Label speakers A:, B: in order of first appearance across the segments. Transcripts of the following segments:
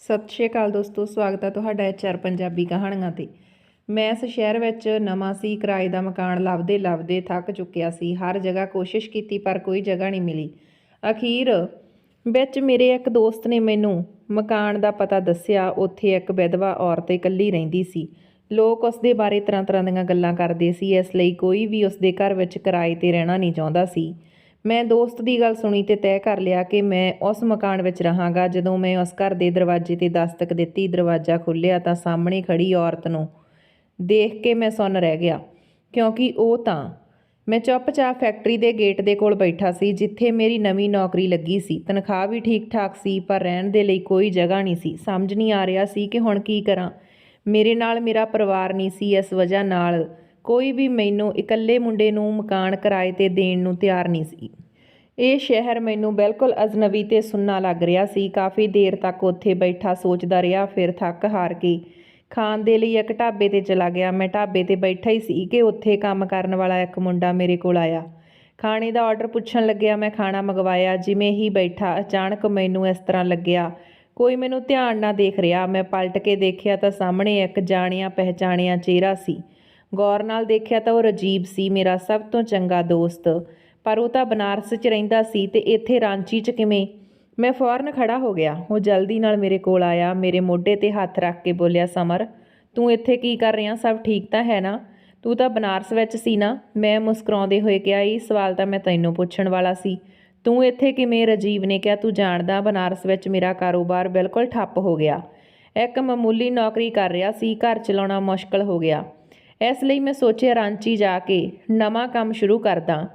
A: ਸਤਿ ਸ਼੍ਰੀ ਅਕਾਲ ਦੋਸਤੋ, ਸਵਾਗਤ ਹੈ ਤੁਹਾਡਾ ਐਚਆਰ ਪੰਜਾਬੀ ਕਹਾਣੀਆਂ ਤੇ। ਮੈਂ ਇਸ ਸ਼ਹਿਰ ਵਿੱਚ ਨਵਾਂ ਸੀ, ਕਿਰਾਏ ਦਾ ਮਕਾਨ ਲੱਭਦੇ ਲੱਭਦੇ ਥੱਕ ਚੁੱਕਿਆ ਸੀ। ਹਰ ਜਗ੍ਹਾ ਕੋਸ਼ਿਸ਼ ਕੀਤੀ, ਪਰ ਕੋਈ ਜਗ੍ਹਾ ਨਹੀਂ ਮਿਲੀ। ਅਖੀਰ ਵਿੱਚ ਮੇਰੇ ਇੱਕ ਦੋਸਤ ਨੇ ਮੈਨੂੰ ਮਕਾਨ ਦਾ ਪਤਾ ਦੱਸਿਆ। ਉੱਥੇ ਇੱਕ ਵਿਧਵਾ ਔਰਤ ਇਕੱਲੀ ਰਹਿੰਦੀ ਸੀ। ਲੋਕ ਉਸ ਦੇ ਬਾਰੇ ਤਰ੍ਹਾਂ ਤਰ੍ਹਾਂ ਦੀਆਂ ਗੱਲਾਂ ਕਰਦੇ ਸੀ। ਇਸ ਲਈ ਕੋਈ ਵੀ ਉਸ ਦੇ ਘਰ ਵਿੱਚ ਕਿਰਾਏ ਤੇ ਰਹਿਣਾ ਨਹੀਂ ਚਾਹੁੰਦਾ ਸੀ। ਮੈਂ ਦੋਸਤ ਦੀ ਗੱਲ ਸੁਣੀ ਤੇ ਤੈਅ ਕਰ ਲਿਆ ਕਿ ਮੈਂ ਉਸ ਮਕਾਨ ਵਿੱਚ ਰਹਾਂਗਾ। ਜਦੋਂ ਮੈਂ ਉਸ ਘਰ ਦੇ ਦਰਵਾਜ਼ੇ ਤੇ ਦਸਤਕ ਦਿੱਤੀ, ਦਰਵਾਜ਼ਾ ਖੁੱਲ੍ਹਿਆ ਤਾਂ ਸਾਹਮਣੇ ਖੜੀ ਔਰਤ ਨੂੰ ਦੇਖ ਕੇ ਮੈਂ ਸੁੰਨ ਰਹਿ ਗਿਆ। ਕਿਉਂਕਿ ਉਹ ਤਾਂ ਮੈਂ ਚੁੱਪਚਾਪ ਫੈਕਟਰੀ ਦੇ ਗੇਟ ਦੇ ਕੋਲ ਬੈਠਾ ਸੀ, ਜਿੱਥੇ ਮੇਰੀ ਨਵੀਂ ਨੌਕਰੀ ਲੱਗੀ ਸੀ। ਤਨਖਾਹ ਵੀ ਠੀਕ ਠਾਕ ਸੀ, ਪਰ ਰਹਿਣ ਦੇ ਲਈ ਕੋਈ ਜਗ੍ਹਾ ਨਹੀਂ ਸੀ। ਸਮਝ ਨਹੀਂ ਆ ਰਿਹਾ ਸੀ ਕਿ ਹੁਣ ਕੀ ਕਰਾਂ। ਮੇਰੇ ਨਾਲ ਮੇਰਾ ਪਰਿਵਾਰ ਨਹੀਂ ਸੀ, ਇਸ ਵਜ੍ਹਾ ਨਾਲ ਕੋਈ ਵੀ ਮੈਨੂੰ ਇਕੱਲੇ ਮੁੰਡੇ ਨੂੰ ਮਕਾਨ ਕਿਰਾਏ ਤੇ ਦੇਣ ਨੂੰ ਤਿਆਰ ਨਹੀਂ ਸੀ। ਇਹ ਸ਼ਹਿਰ ਮੈਨੂੰ ਬਿਲਕੁਲ ਅਜਨਬੀ ਤੇ ਸੁੰਨਾ ਲੱਗ ਰਿਹਾ ਸੀ। ਕਾਫੀ ਦੇਰ ਤੱਕ ਉੱਥੇ ਬੈਠਾ ਸੋਚਦਾ ਰਿਹਾ, ਫਿਰ ਥੱਕ ਹਾਰ ਕੇ ਖਾਣ ਦੇ ਲਈ ਇੱਕ ਢਾਬੇ ਤੇ ਚਲਾ ਗਿਆ। ਮੈਂ ਢਾਬੇ ਤੇ ਬੈਠਾ ਹੀ ਸੀ ਕਿ ਉੱਥੇ ਕੰਮ ਕਰਨ ਵਾਲਾ ਇੱਕ ਮੁੰਡਾ ਮੇਰੇ ਕੋਲ ਆਇਆ। ਖਾਣੇ ਦਾ ਆਰਡਰ ਪੁੱਛਣ ਲੱਗਿਆ, ਮੈਂ ਖਾਣਾ ਮੰਗਵਾਇਆ, ਜਿਵੇਂ ਹੀ ਬੈਠਾ ਅਚਾਨਕ ਮੈਨੂੰ ਇਸ ਤਰ੍ਹਾਂ ਲੱਗਿਆ। ਕੋਈ ਮੈਨੂੰ ਧਿਆਨ ਨਾਲ ਦੇਖ ਰਿਹਾ। ਮੈਂ ਪਲਟ ਕੇ ਦੇਖਿਆ ਤਾਂ ਸਾਹਮਣੇ ਇੱਕ ਜਾਣਿਆ ਪਹਿਚਾਣਿਆ ਚਿਹਰਾ ਸੀ। ਗੌਰ ਨਾਲ ਦੇਖਿਆ ਤਾਂ ਉਹ ਰਜੀਬ ਸੀ, ਮੇਰਾ ਸਭ ਤੋਂ ਚੰਗਾ ਦੋਸਤ। ਪਰ ਉਹ ਤਾਂ ਬਨਾਰਸ 'ਚ ਰਹਿੰਦਾ ਸੀ ਤੇ ਇੱਥੇ ਰਾਂਚੀ 'ਚ ਕਿਵੇਂ? ਮੈਂ ਫੌਰਨ ਖੜਾ ਹੋ ਗਿਆ। ਉਹ ਜਲਦੀ ਨਾਲ ਮੇਰੇ ਕੋਲ ਆਇਆ, ਮੇਰੇ ਮੋਢੇ ਤੇ ਹੱਥ ਰੱਖ ਕੇ ਬੋਲਿਆ, ਸਮਰ, ਤੂੰ ਇੱਥੇ ਕੀ ਕਰ ਰਿਹਾ? ਸਭ ਠੀਕ ਤਾਂ ਹੈ ਨਾ? ਤੂੰ ਤਾਂ ਬਨਾਰਸ ਵਿੱਚ ਸੀ ਨਾ? ਮੈਂ ਮੁਸਕਰਾਉਂਦੇ ਹੋਏ ਕਿਹਾ, ਇਹ ਸਵਾਲ ਤਾਂ ਮੈਂ ਤੈਨੂੰ ਪੁੱਛਣ ਵਾਲਾ ਸੀ। ਤੂੰ ਇੱਥੇ ਕਿਵੇਂ? ਰਜੀਵ ਨੇ ਕਿਹਾ, ਤੂੰ ਜਾਣਦਾ, ਬਨਾਰਸ ਵਿੱਚ ਮੇਰਾ ਕਾਰੋਬਾਰ ਬਿਲਕੁਲ ਠੱਪ ਹੋ ਗਿਆ। ਇੱਕ ਮਾਮੂਲੀ ਨੌਕਰੀ ਕਰ ਰਿਹਾ ਸੀ, ਘਰ ਚਲਾਉਣਾ ਮੁਸ਼ਕਲ ਹੋ ਗਿਆ। ਇਸ ਲਈ ਮੈਂ ਸੋਚਿਆ ਰਾਂਚੀ ਜਾ ਕੇ ਨਵਾਂ ਕੰਮ ਸ਼ੁਰੂ ਕਰਦਾ।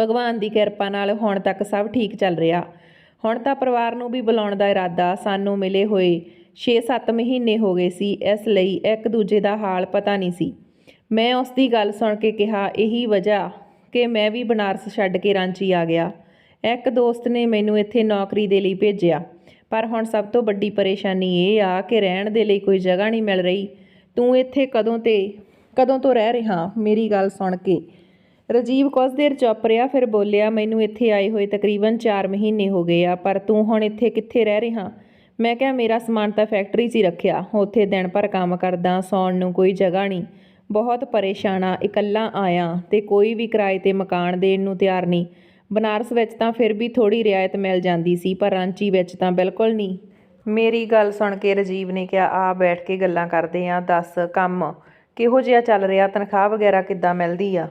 A: ਭਗਵਾਨ ਦੀ ਕਿਰਪਾ ਨਾਲ ਹੁਣ ਤੱਕ ਸਭ ਠੀਕ ਚੱਲ ਰਿਹਾ। ਹੁਣ ਤਾਂ ਪਰਿਵਾਰ ਨੂੰ ਵੀ ਬੁਲਾਉਣ ਦਾ ਇਰਾਦਾ ਸਾਨੂੰ ਮਿਲੇ ਹੋਏ 6-7 ਮਹੀਨੇ ਹੋ ਗਏ ਸੀ, ਇਸ ਲਈ ਇੱਕ ਦੂਜੇ ਦਾ ਹਾਲ ਪਤਾ ਨਹੀਂ ਸੀ। ਮੈਂ ਉਸ ਦੀ ਗੱਲ ਸੁਣ ਕੇ ਕਿਹਾ, ਇਹੀ ਵਜ੍ਹਾ ਕਿ ਮੈਂ ਵੀ ਬਨਾਰਸ ਛੱਡ ਕੇ ਰਾਂਚੀ ਆ ਗਿਆ। ਇੱਕ ਦੋਸਤ ਨੇ ਮੈਨੂੰ ਇੱਥੇ ਨੌਕਰੀ ਦੇ ਲਈ ਭੇਜਿਆ, ਪਰ ਹੁਣ ਸਭ ਤੋਂ ਵੱਡੀ ਪਰੇਸ਼ਾਨੀ ਇਹ ਆ ਕਿ ਰਹਿਣ ਦੇ ਲਈ ਕੋਈ ਜਗ੍ਹਾ ਨਹੀਂ ਮਿਲ ਰਹੀ। ਤੂੰ ਇੱਥੇ ਕਦੋਂ ਤੇ ਕਦੋਂ ਤੋਂ ਰਹਿ ਰਿਹਾ? ਮੇਰੀ ਗੱਲ ਸੁਣ ਕੇ। ਰਜੀਵ ਕੁਝ ਦੇਰ ਚੁੱਪ ਰਿਹਾ, ਫਿਰ ਬੋਲਿਆ, ਮੈਨੂੰ ਇੱਥੇ ਆਏ ਹੋਏ ਤਕਰੀਬਨ 4 ਮਹੀਨੇ ਹੋ ਗਏ ਆ, ਪਰ ਤੂੰ ਹੁਣ ਇੱਥੇ ਕਿੱਥੇ ਰਹਿ ਰਿਹਾ? ਮੈਂ ਕਿਹਾ, ਮੇਰਾ ਸਮਾਨ ਤਾਂ ਫੈਕਟਰੀ 'ਚ ਹੀ ਰੱਖਿਆ। ਉੱਥੇ ਦਿਨ ਭਰ ਕੰਮ ਕਰਦਾ, ਸੌਣ ਨੂੰ ਕੋਈ ਜਗ੍ਹਾ ਨਹੀਂ। ਬਹੁਤ ਪਰੇਸ਼ਾਨ ਆ, ਇਕੱਲਾ ਆਇਆ ਤੇ ਕੋਈ ਵੀ ਕਿਰਾਏ ਤੇ ਮਕਾਨ ਦੇਣ ਨੂੰ ਤਿਆਰ ਨਹੀਂ। ਬਨਾਰਸ ਵਿੱਚ ਤਾਂ ਫਿਰ ਵੀ ਥੋੜੀ ਰਿਆਇਤ ਮਿਲ ਜਾਂਦੀ ਸੀ, ਪਰ ਰਾਂਚੀ ਵਿੱਚ ਤਾਂ ਬਿਲਕੁਲ ਨਹੀਂ। ਮੇਰੀ ਗੱਲ ਸੁਣ ਕੇ ਰਜੀਵ ਨੇ ਕਿਹਾ, ਆ ਬੈਠ ਕੇ ਗੱਲਾਂ ਕਰਦੇ ਆ, ਦੱਸ ਕੰਮ ਕਿਹੋ ਜਿਹਾ ਚੱਲ ਰਿਹਾ, ਤਨਖਾਹ ਵਗੈਰਾ ਕਿੱਦਾਂ ਮਿਲਦੀ ਆ?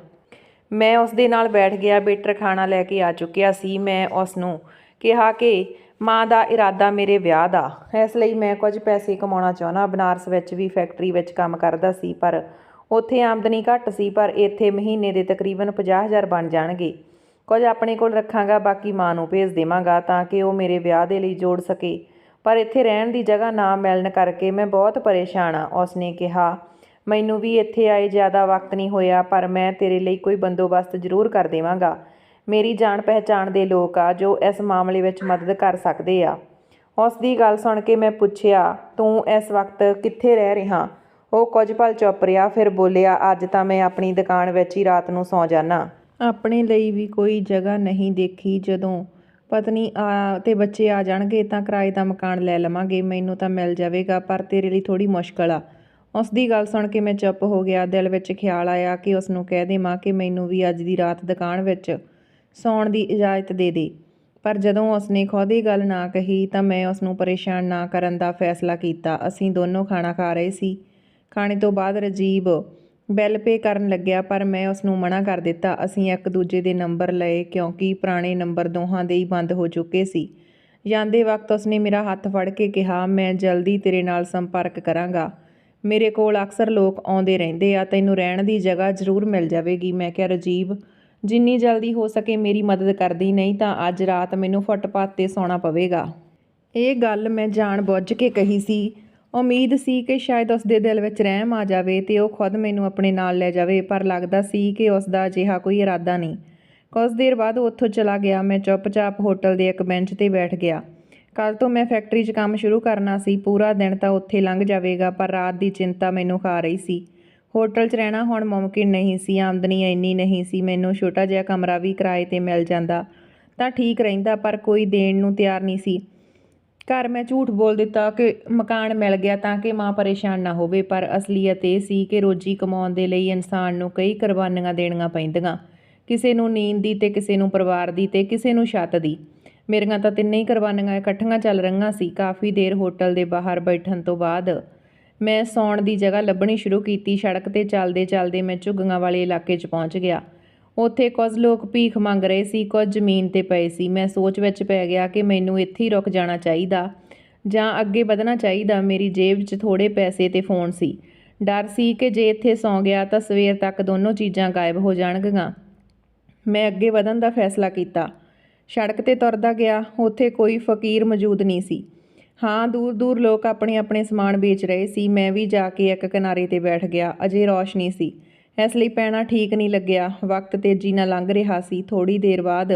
A: ਮੈਂ ਉਸ ਦੇ ਨਾਲ ਬੈਠ ਗਿਆ, ਬੇਟਰ ਖਾਣਾ ਲੈ ਕੇ ਆ ਚੁੱਕਿਆ ਸੀ। ਮੈਂ ਉਸ ਨੂੰ ਕਿਹਾ ਕਿ ਮਾਂ ਦਾ ਇਰਾਦਾ ਮੇਰੇ ਵਿਆਹ ਦਾ। ਇਸ ਲਈ ਮੈਂ ਕੁਝ ਪੈਸੇ ਕਮਾਉਣਾ ਚਾਹੁੰਦਾ। ਬਨਾਰਸ ਵਿੱਚ ਵੀ ਫੈਕਟਰੀ ਵਿੱਚ ਕੰਮ ਕਰਦਾ ਸੀ, ਪਰ ਉੱਥੇ ਆਮਦਨੀ ਘੱਟ ਸੀ, ਪਰ ਇੱਥੇ ਮਹੀਨੇ ਦੇ ਤਕਰੀਬਨ 50000 ਬਣ ਜਾਣਗੇ। ਕੁਝ ਆਪਣੇ ਕੋਲ ਰੱਖਾਂਗਾ, ਬਾਕੀ ਮਾਂ ਨੂੰ ਭੇਜ ਦੇਵਾਂਗਾ ਤਾਂ ਕਿ ਉਹ ਮੇਰੇ ਵਿਆਹ ਦੇ ਲਈ ਜੋੜ ਸਕੇ। ਪਰ ਇੱਥੇ ਰਹਿਣ ਦੀ ਜਗ੍ਹਾ ਨਾ ਮਿਲਣ ਕਰਕੇ ਮੈਂ ਬਹੁਤ ਪਰੇਸ਼ਾਨ ਆ। ਉਸਨੇ ਕਿਹਾ ਮੈਨੂੰ ਵੀ ਇੱਥੇ ਆਏ ਜ਼ਿਆਦਾ ਵਕਤ ਨਹੀਂ ਹੋਇਆ, ਪਰ ਮੈਂ ਤੇਰੇ ਲਈ ਕੋਈ ਬੰਦੋਬਸਤ ਜ਼ਰੂਰ ਕਰ ਦੇਵਾਂਗਾ। ਮੇਰੀ ਜਾਣ ਪਹਿਚਾਣ ਦੇ ਲੋਕ ਆ, ਜੋ ਇਸ ਮਾਮਲੇ ਵਿੱਚ ਮਦਦ ਕਰ ਸਕਦੇ ਆ। ਉਸ ਦੀ ਗੱਲ ਸੁਣ ਕੇ ਮੈਂ ਪੁੱਛਿਆ, ਤੂੰ ਇਸ ਵਕਤ ਕਿੱਥੇ ਰਹਿ ਰਿਹਾ? ਉਹ ਕੁਝ ਪਲ ਚੁੱਪ ਰਿਹਾ, ਫਿਰ ਬੋਲਿਆ, ਅੱਜ ਤਾਂ ਮੈਂ ਆਪਣੀ ਦੁਕਾਨ ਵਿੱਚ ਹੀ ਰਾਤ ਨੂੰ ਸੌਂ ਜਾਣਾ ਆਪਣੇ ਲਈ ਵੀ ਕੋਈ ਜਗ੍ਹਾ ਨਹੀਂ ਦੇਖੀ ਜਦੋਂ ਪਤਨੀ ਆ ਤੇ ਬੱਚੇ ਆ ਜਾਣਗੇ ਤਾਂ ਕਿਰਾਏ ਦਾ ਮਕਾਨ ਲੈ ਲਵਾਂਗੇ, ਮੈਨੂੰ ਤਾਂ ਮਿਲ ਜਾਵੇਗਾ, ਪਰ ਤੇਰੇ ਲਈ ਥੋੜੀ ਮੁਸ਼ਕਲ ਆ। ਉਸ ਦੀ ਗੱਲ ਸੁਣ ਕੇ ਮੈਂ ਚੁੱਪ ਹੋ ਗਿਆ। ਦਿਲ ਵਿੱਚ ਖਿਆਲ ਆਇਆ ਕਿ ਉਸ ਨੂੰ ਕਹਿ ਦੇਵਾਂ ਕਿ ਮੈਨੂੰ ਵੀ ਅੱਜ ਦੀ ਰਾਤ ਦੁਕਾਨ ਵਿੱਚ ਸੌਣ ਦੀ ਇਜਾਜ਼ਤ ਦੇ ਦੇ। ਪਰ ਜਦੋਂ ਉਸ ਨੇ ਖੁਦ ਹੀ ਗੱਲ ਨਾ ਕਹੀ ਤਾਂ ਮੈਂ ਉਸ ਨੂੰ ਪਰੇਸ਼ਾਨ ਨਾ ਕਰਨ ਦਾ ਫੈਸਲਾ ਕੀਤਾ। ਅਸੀਂ ਦੋਨੋਂ ਖਾਣਾ ਖਾ ਰਹੇ ਸੀ। ਖਾਣੇ ਤੋਂ ਬਾਅਦ ਰਜੀਬ ਬਿੱਲ ਪੇ ਕਰਨ ਲੱਗਿਆ, ਪਰ ਮੈਂ ਉਸ ਨੂੰ ਮਨਾ ਕਰ ਦਿੱਤਾ। ਅਸੀਂ ਇੱਕ ਦੂਜੇ ਦੇ ਨੰਬਰ ਲਏ ਕਿਉਂਕਿ ਪੁਰਾਣੇ ਨੰਬਰ ਦੋਹਾਂ ਦੇ ਹੀ ਬੰਦ ਹੋ ਚੁੱਕੇ ਸੀ। ਜਾਂਦੇ ਵਕਤ ਉਸਨੇ ਮੇਰਾ ਹੱਥ ਫੜ ਕੇ ਕਿਹਾ, ਮੈਂ ਜਲਦੀ ਤੇਰੇ ਨਾਲ ਸੰਪਰਕ ਕਰਾਂਗਾ। ਮੇਰੇ ਕੋਲ ਅਕਸਰ ਲੋਕ ਆਉਂਦੇ ਰਹਿੰਦੇ ਆ, ਤੈਨੂੰ ਰਹਿਣ ਦੀ ਜਗ੍ਹਾ ਜ਼ਰੂਰ ਮਿਲ ਜਾਵੇਗੀ। ਮੈਂ ਕਿਹਾ, ਰਜੀਵ, ਜਿੰਨੀ ਜਲਦੀ ਹੋ ਸਕੇ ਮੇਰੀ ਮਦਦ ਕਰਦੀ, ਨਹੀਂ ਤਾਂ ਅੱਜ ਰਾਤ ਮੈਨੂੰ ਫੁੱਟਪਾਥ ਤੇ ਸੌਣਾ ਪਵੇਗਾ। ਇਹ ਗੱਲ ਮੈਂ ਜਾਣ ਬੁੱਝ ਕੇ ਕਹੀ ਸੀ। ਉਮੀਦ ਸੀ ਕਿ ਸ਼ਾਇਦ ਉਸ ਦੇ ਦਿਲ ਵਿੱਚ ਰਹਿਮ ਆ ਜਾਵੇ ਤੇ ਉਹ ਖੁਦ ਮੈਨੂੰ ਆਪਣੇ ਨਾਲ ਲੈ ਜਾਵੇ, ਪਰ ਲੱਗਦਾ ਸੀ ਕਿ ਉਸ ਦਾ ਅਜਿਹਾ ਕੋਈ ਇਰਾਦਾ ਨਹੀਂ। ਕੁਝ ਦੇਰ ਬਾਅਦ ਉਹ ਉੱਥੋਂ ਚਲਾ ਗਿਆ। ਮੈਂ ਚੁੱਪਚਾਪ ਹੋਟਲ ਦੇ ਇੱਕ ਬੈਂਚ ਤੇ ਬੈਠ ਗਿਆ। ਕੱਲ ਤੋਂ ਮੈਂ ਫੈਕਟਰੀ 'ਚ ਕੰਮ ਸ਼ੁਰੂ ਕਰਨਾ ਸੀ, ਪੂਰਾ ਦਿਨ ਤਾਂ ਉੱਥੇ ਲੰਘ ਜਾਵੇਗਾ, ਪਰ ਰਾਤ ਦੀ ਚਿੰਤਾ ਮੈਨੂੰ ਖਾ ਰਹੀ ਸੀ। ਹੋਟਲ 'ਚ ਰਹਿਣਾ ਹੁਣ ਮੁਮਕਿਨ ਨਹੀਂ ਸੀ, ਆਮਦਨੀ ਇੰਨੀ ਨਹੀਂ ਸੀ, ਮੈਨੂੰ ਛੋਟਾ ਜਿਹਾ ਕਮਰਾ ਵੀ ਕਿਰਾਏ ਤੇ ਮਿਲ ਜਾਂਦਾ ਤਾਂ ਠੀਕ ਰਹਿੰਦਾ, ਪਰ ਕੋਈ ਦੇਣ ਨੂੰ ਤਿਆਰ ਨਹੀਂ ਸੀ। ਘਰ ਮੈਂ ਝੂਠ ਬੋਲ ਦਿੱਤਾ ਕਿ ਮਕਾਨ ਮਿਲ ਗਿਆ ਤਾਂ ਕਿ ਮਾਂ ਪਰੇਸ਼ਾਨ ਨਾ ਹੋਵੇ, ਪਰ ਅਸਲੀਅਤ ਇਹ ਸੀ ਕਿ ਰੋਜੀ ਕਮਾਉਣ ਦੇ ਲਈ ਇਨਸਾਨ ਨੂੰ ਕਈ ਕੁਰਬਾਨੀਆਂ ਦੇਣੀਆਂ ਪੈਂਦੀਆਂ, ਕਿਸੇ ਨੂੰ ਨੀਂਦ ਦੀ ਤੇ ਕਿਸੇ ਨੂੰ ਪਰਿਵਾਰ ਦੀ ਤੇ ਕਿਸੇ ਨੂੰ ਛੱਤ ਦੀ। ਮੇਰੀਆਂ ਤਾਂ ਤਿੰਨੇ ਹੀ ਕੁਰਬਾਨੀਆਂ ਇਕੱਠੀਆਂ ਚੱਲ ਰਹੀਆਂ ਸੀ, ਕਾਫੀ ਦੇਰ ਹੋਟਲ ਦੇ ਬਾਹਰ ਬੈਠਣ ਤੋਂ ਬਾਅਦ। ਮੈਂ ਸੌਣ ਦੀ ਜਗ੍ਹਾ ਲੱਭਣੀ ਸ਼ੁਰੂ ਕੀਤੀ, ਸੜਕ ਤੇ ਚੱਲਦੇ ਚੱਲਦੇ ਮੈਂ ਝੁੱਗੀਆਂ ਵਾਲੇ ਇਲਾਕੇ 'ਚ ਪਹੁੰਚ ਗਿਆ। ਉੱਥੇ ਕੁਝ ਲੋਕ ਭੀਖ ਮੰਗ ਰਹੇ ਸੀ, ਕੁਝ ਜ਼ਮੀਨ ਤੇ ਪਏ ਸੀ। ਮੈਂ ਸੋਚ ਵਿੱਚ ਪੈ ਗਿਆ ਕਿ ਮੈਨੂੰ ਇੱਥੇ ਹੀ ਰੁਕ ਜਾਣਾ ਚਾਹੀਦਾ, ਜਾਂ ਅੱਗੇ ਵਧਣਾ ਚਾਹੀਦਾ। ਮੇਰੀ ਜੇਬ 'ਚ ਥੋੜੇ ਪੈਸੇ ਤੇ ਫੋਨ ਸੀ। ਡਰ ਸੀ ਕਿ ਜੇ ਇੱਥੇ ਸੌਂ ਗਿਆ ਤਾਂ ਸਵੇਰ ਤੱਕ ਦੋਨੋਂ ਚੀਜ਼ਾਂ ਗਾਇਬ ਹੋ ਜਾਣਗੀਆਂ। ਮੈਂ ਅੱਗੇ ਵਧਣ ਦਾ ਫੈਸਲਾ ਕੀਤਾ। ਸੜਕ ਤੇ ਤੁਰਦਾ ਗਿਆ, ਉੱਥੇ ਕੋਈ ਫਕੀਰ ਮੌਜੂਦ ਨਹੀਂ ਸੀ। ਹਾਂ ਦੂਰ ਦੂਰ ਲੋਕ ਆਪਣੇ ਆਪਣੇ ਸਮਾਨ ਵੇਚ ਰਹੇ ਸੀ, ਮੈਂ ਵੀ ਜਾ ਕੇ ਇੱਕ ਕਿਨਾਰੇ ਤੇ ਬੈਠ ਗਿਆ, ਅਜੇ ਰੌਸ਼ਨੀ ਸੀ। ਇਸ ਲਈ ਪੈਣਾ ਠੀਕ ਨਹੀਂ ਲੱਗਿਆ, ਵਕਤ ਤੇਜ਼ੀ ਨਾਲ ਲੰਘ ਰਿਹਾ ਸੀ। ਥੋੜੀ ਦੇਰ ਬਾਅਦ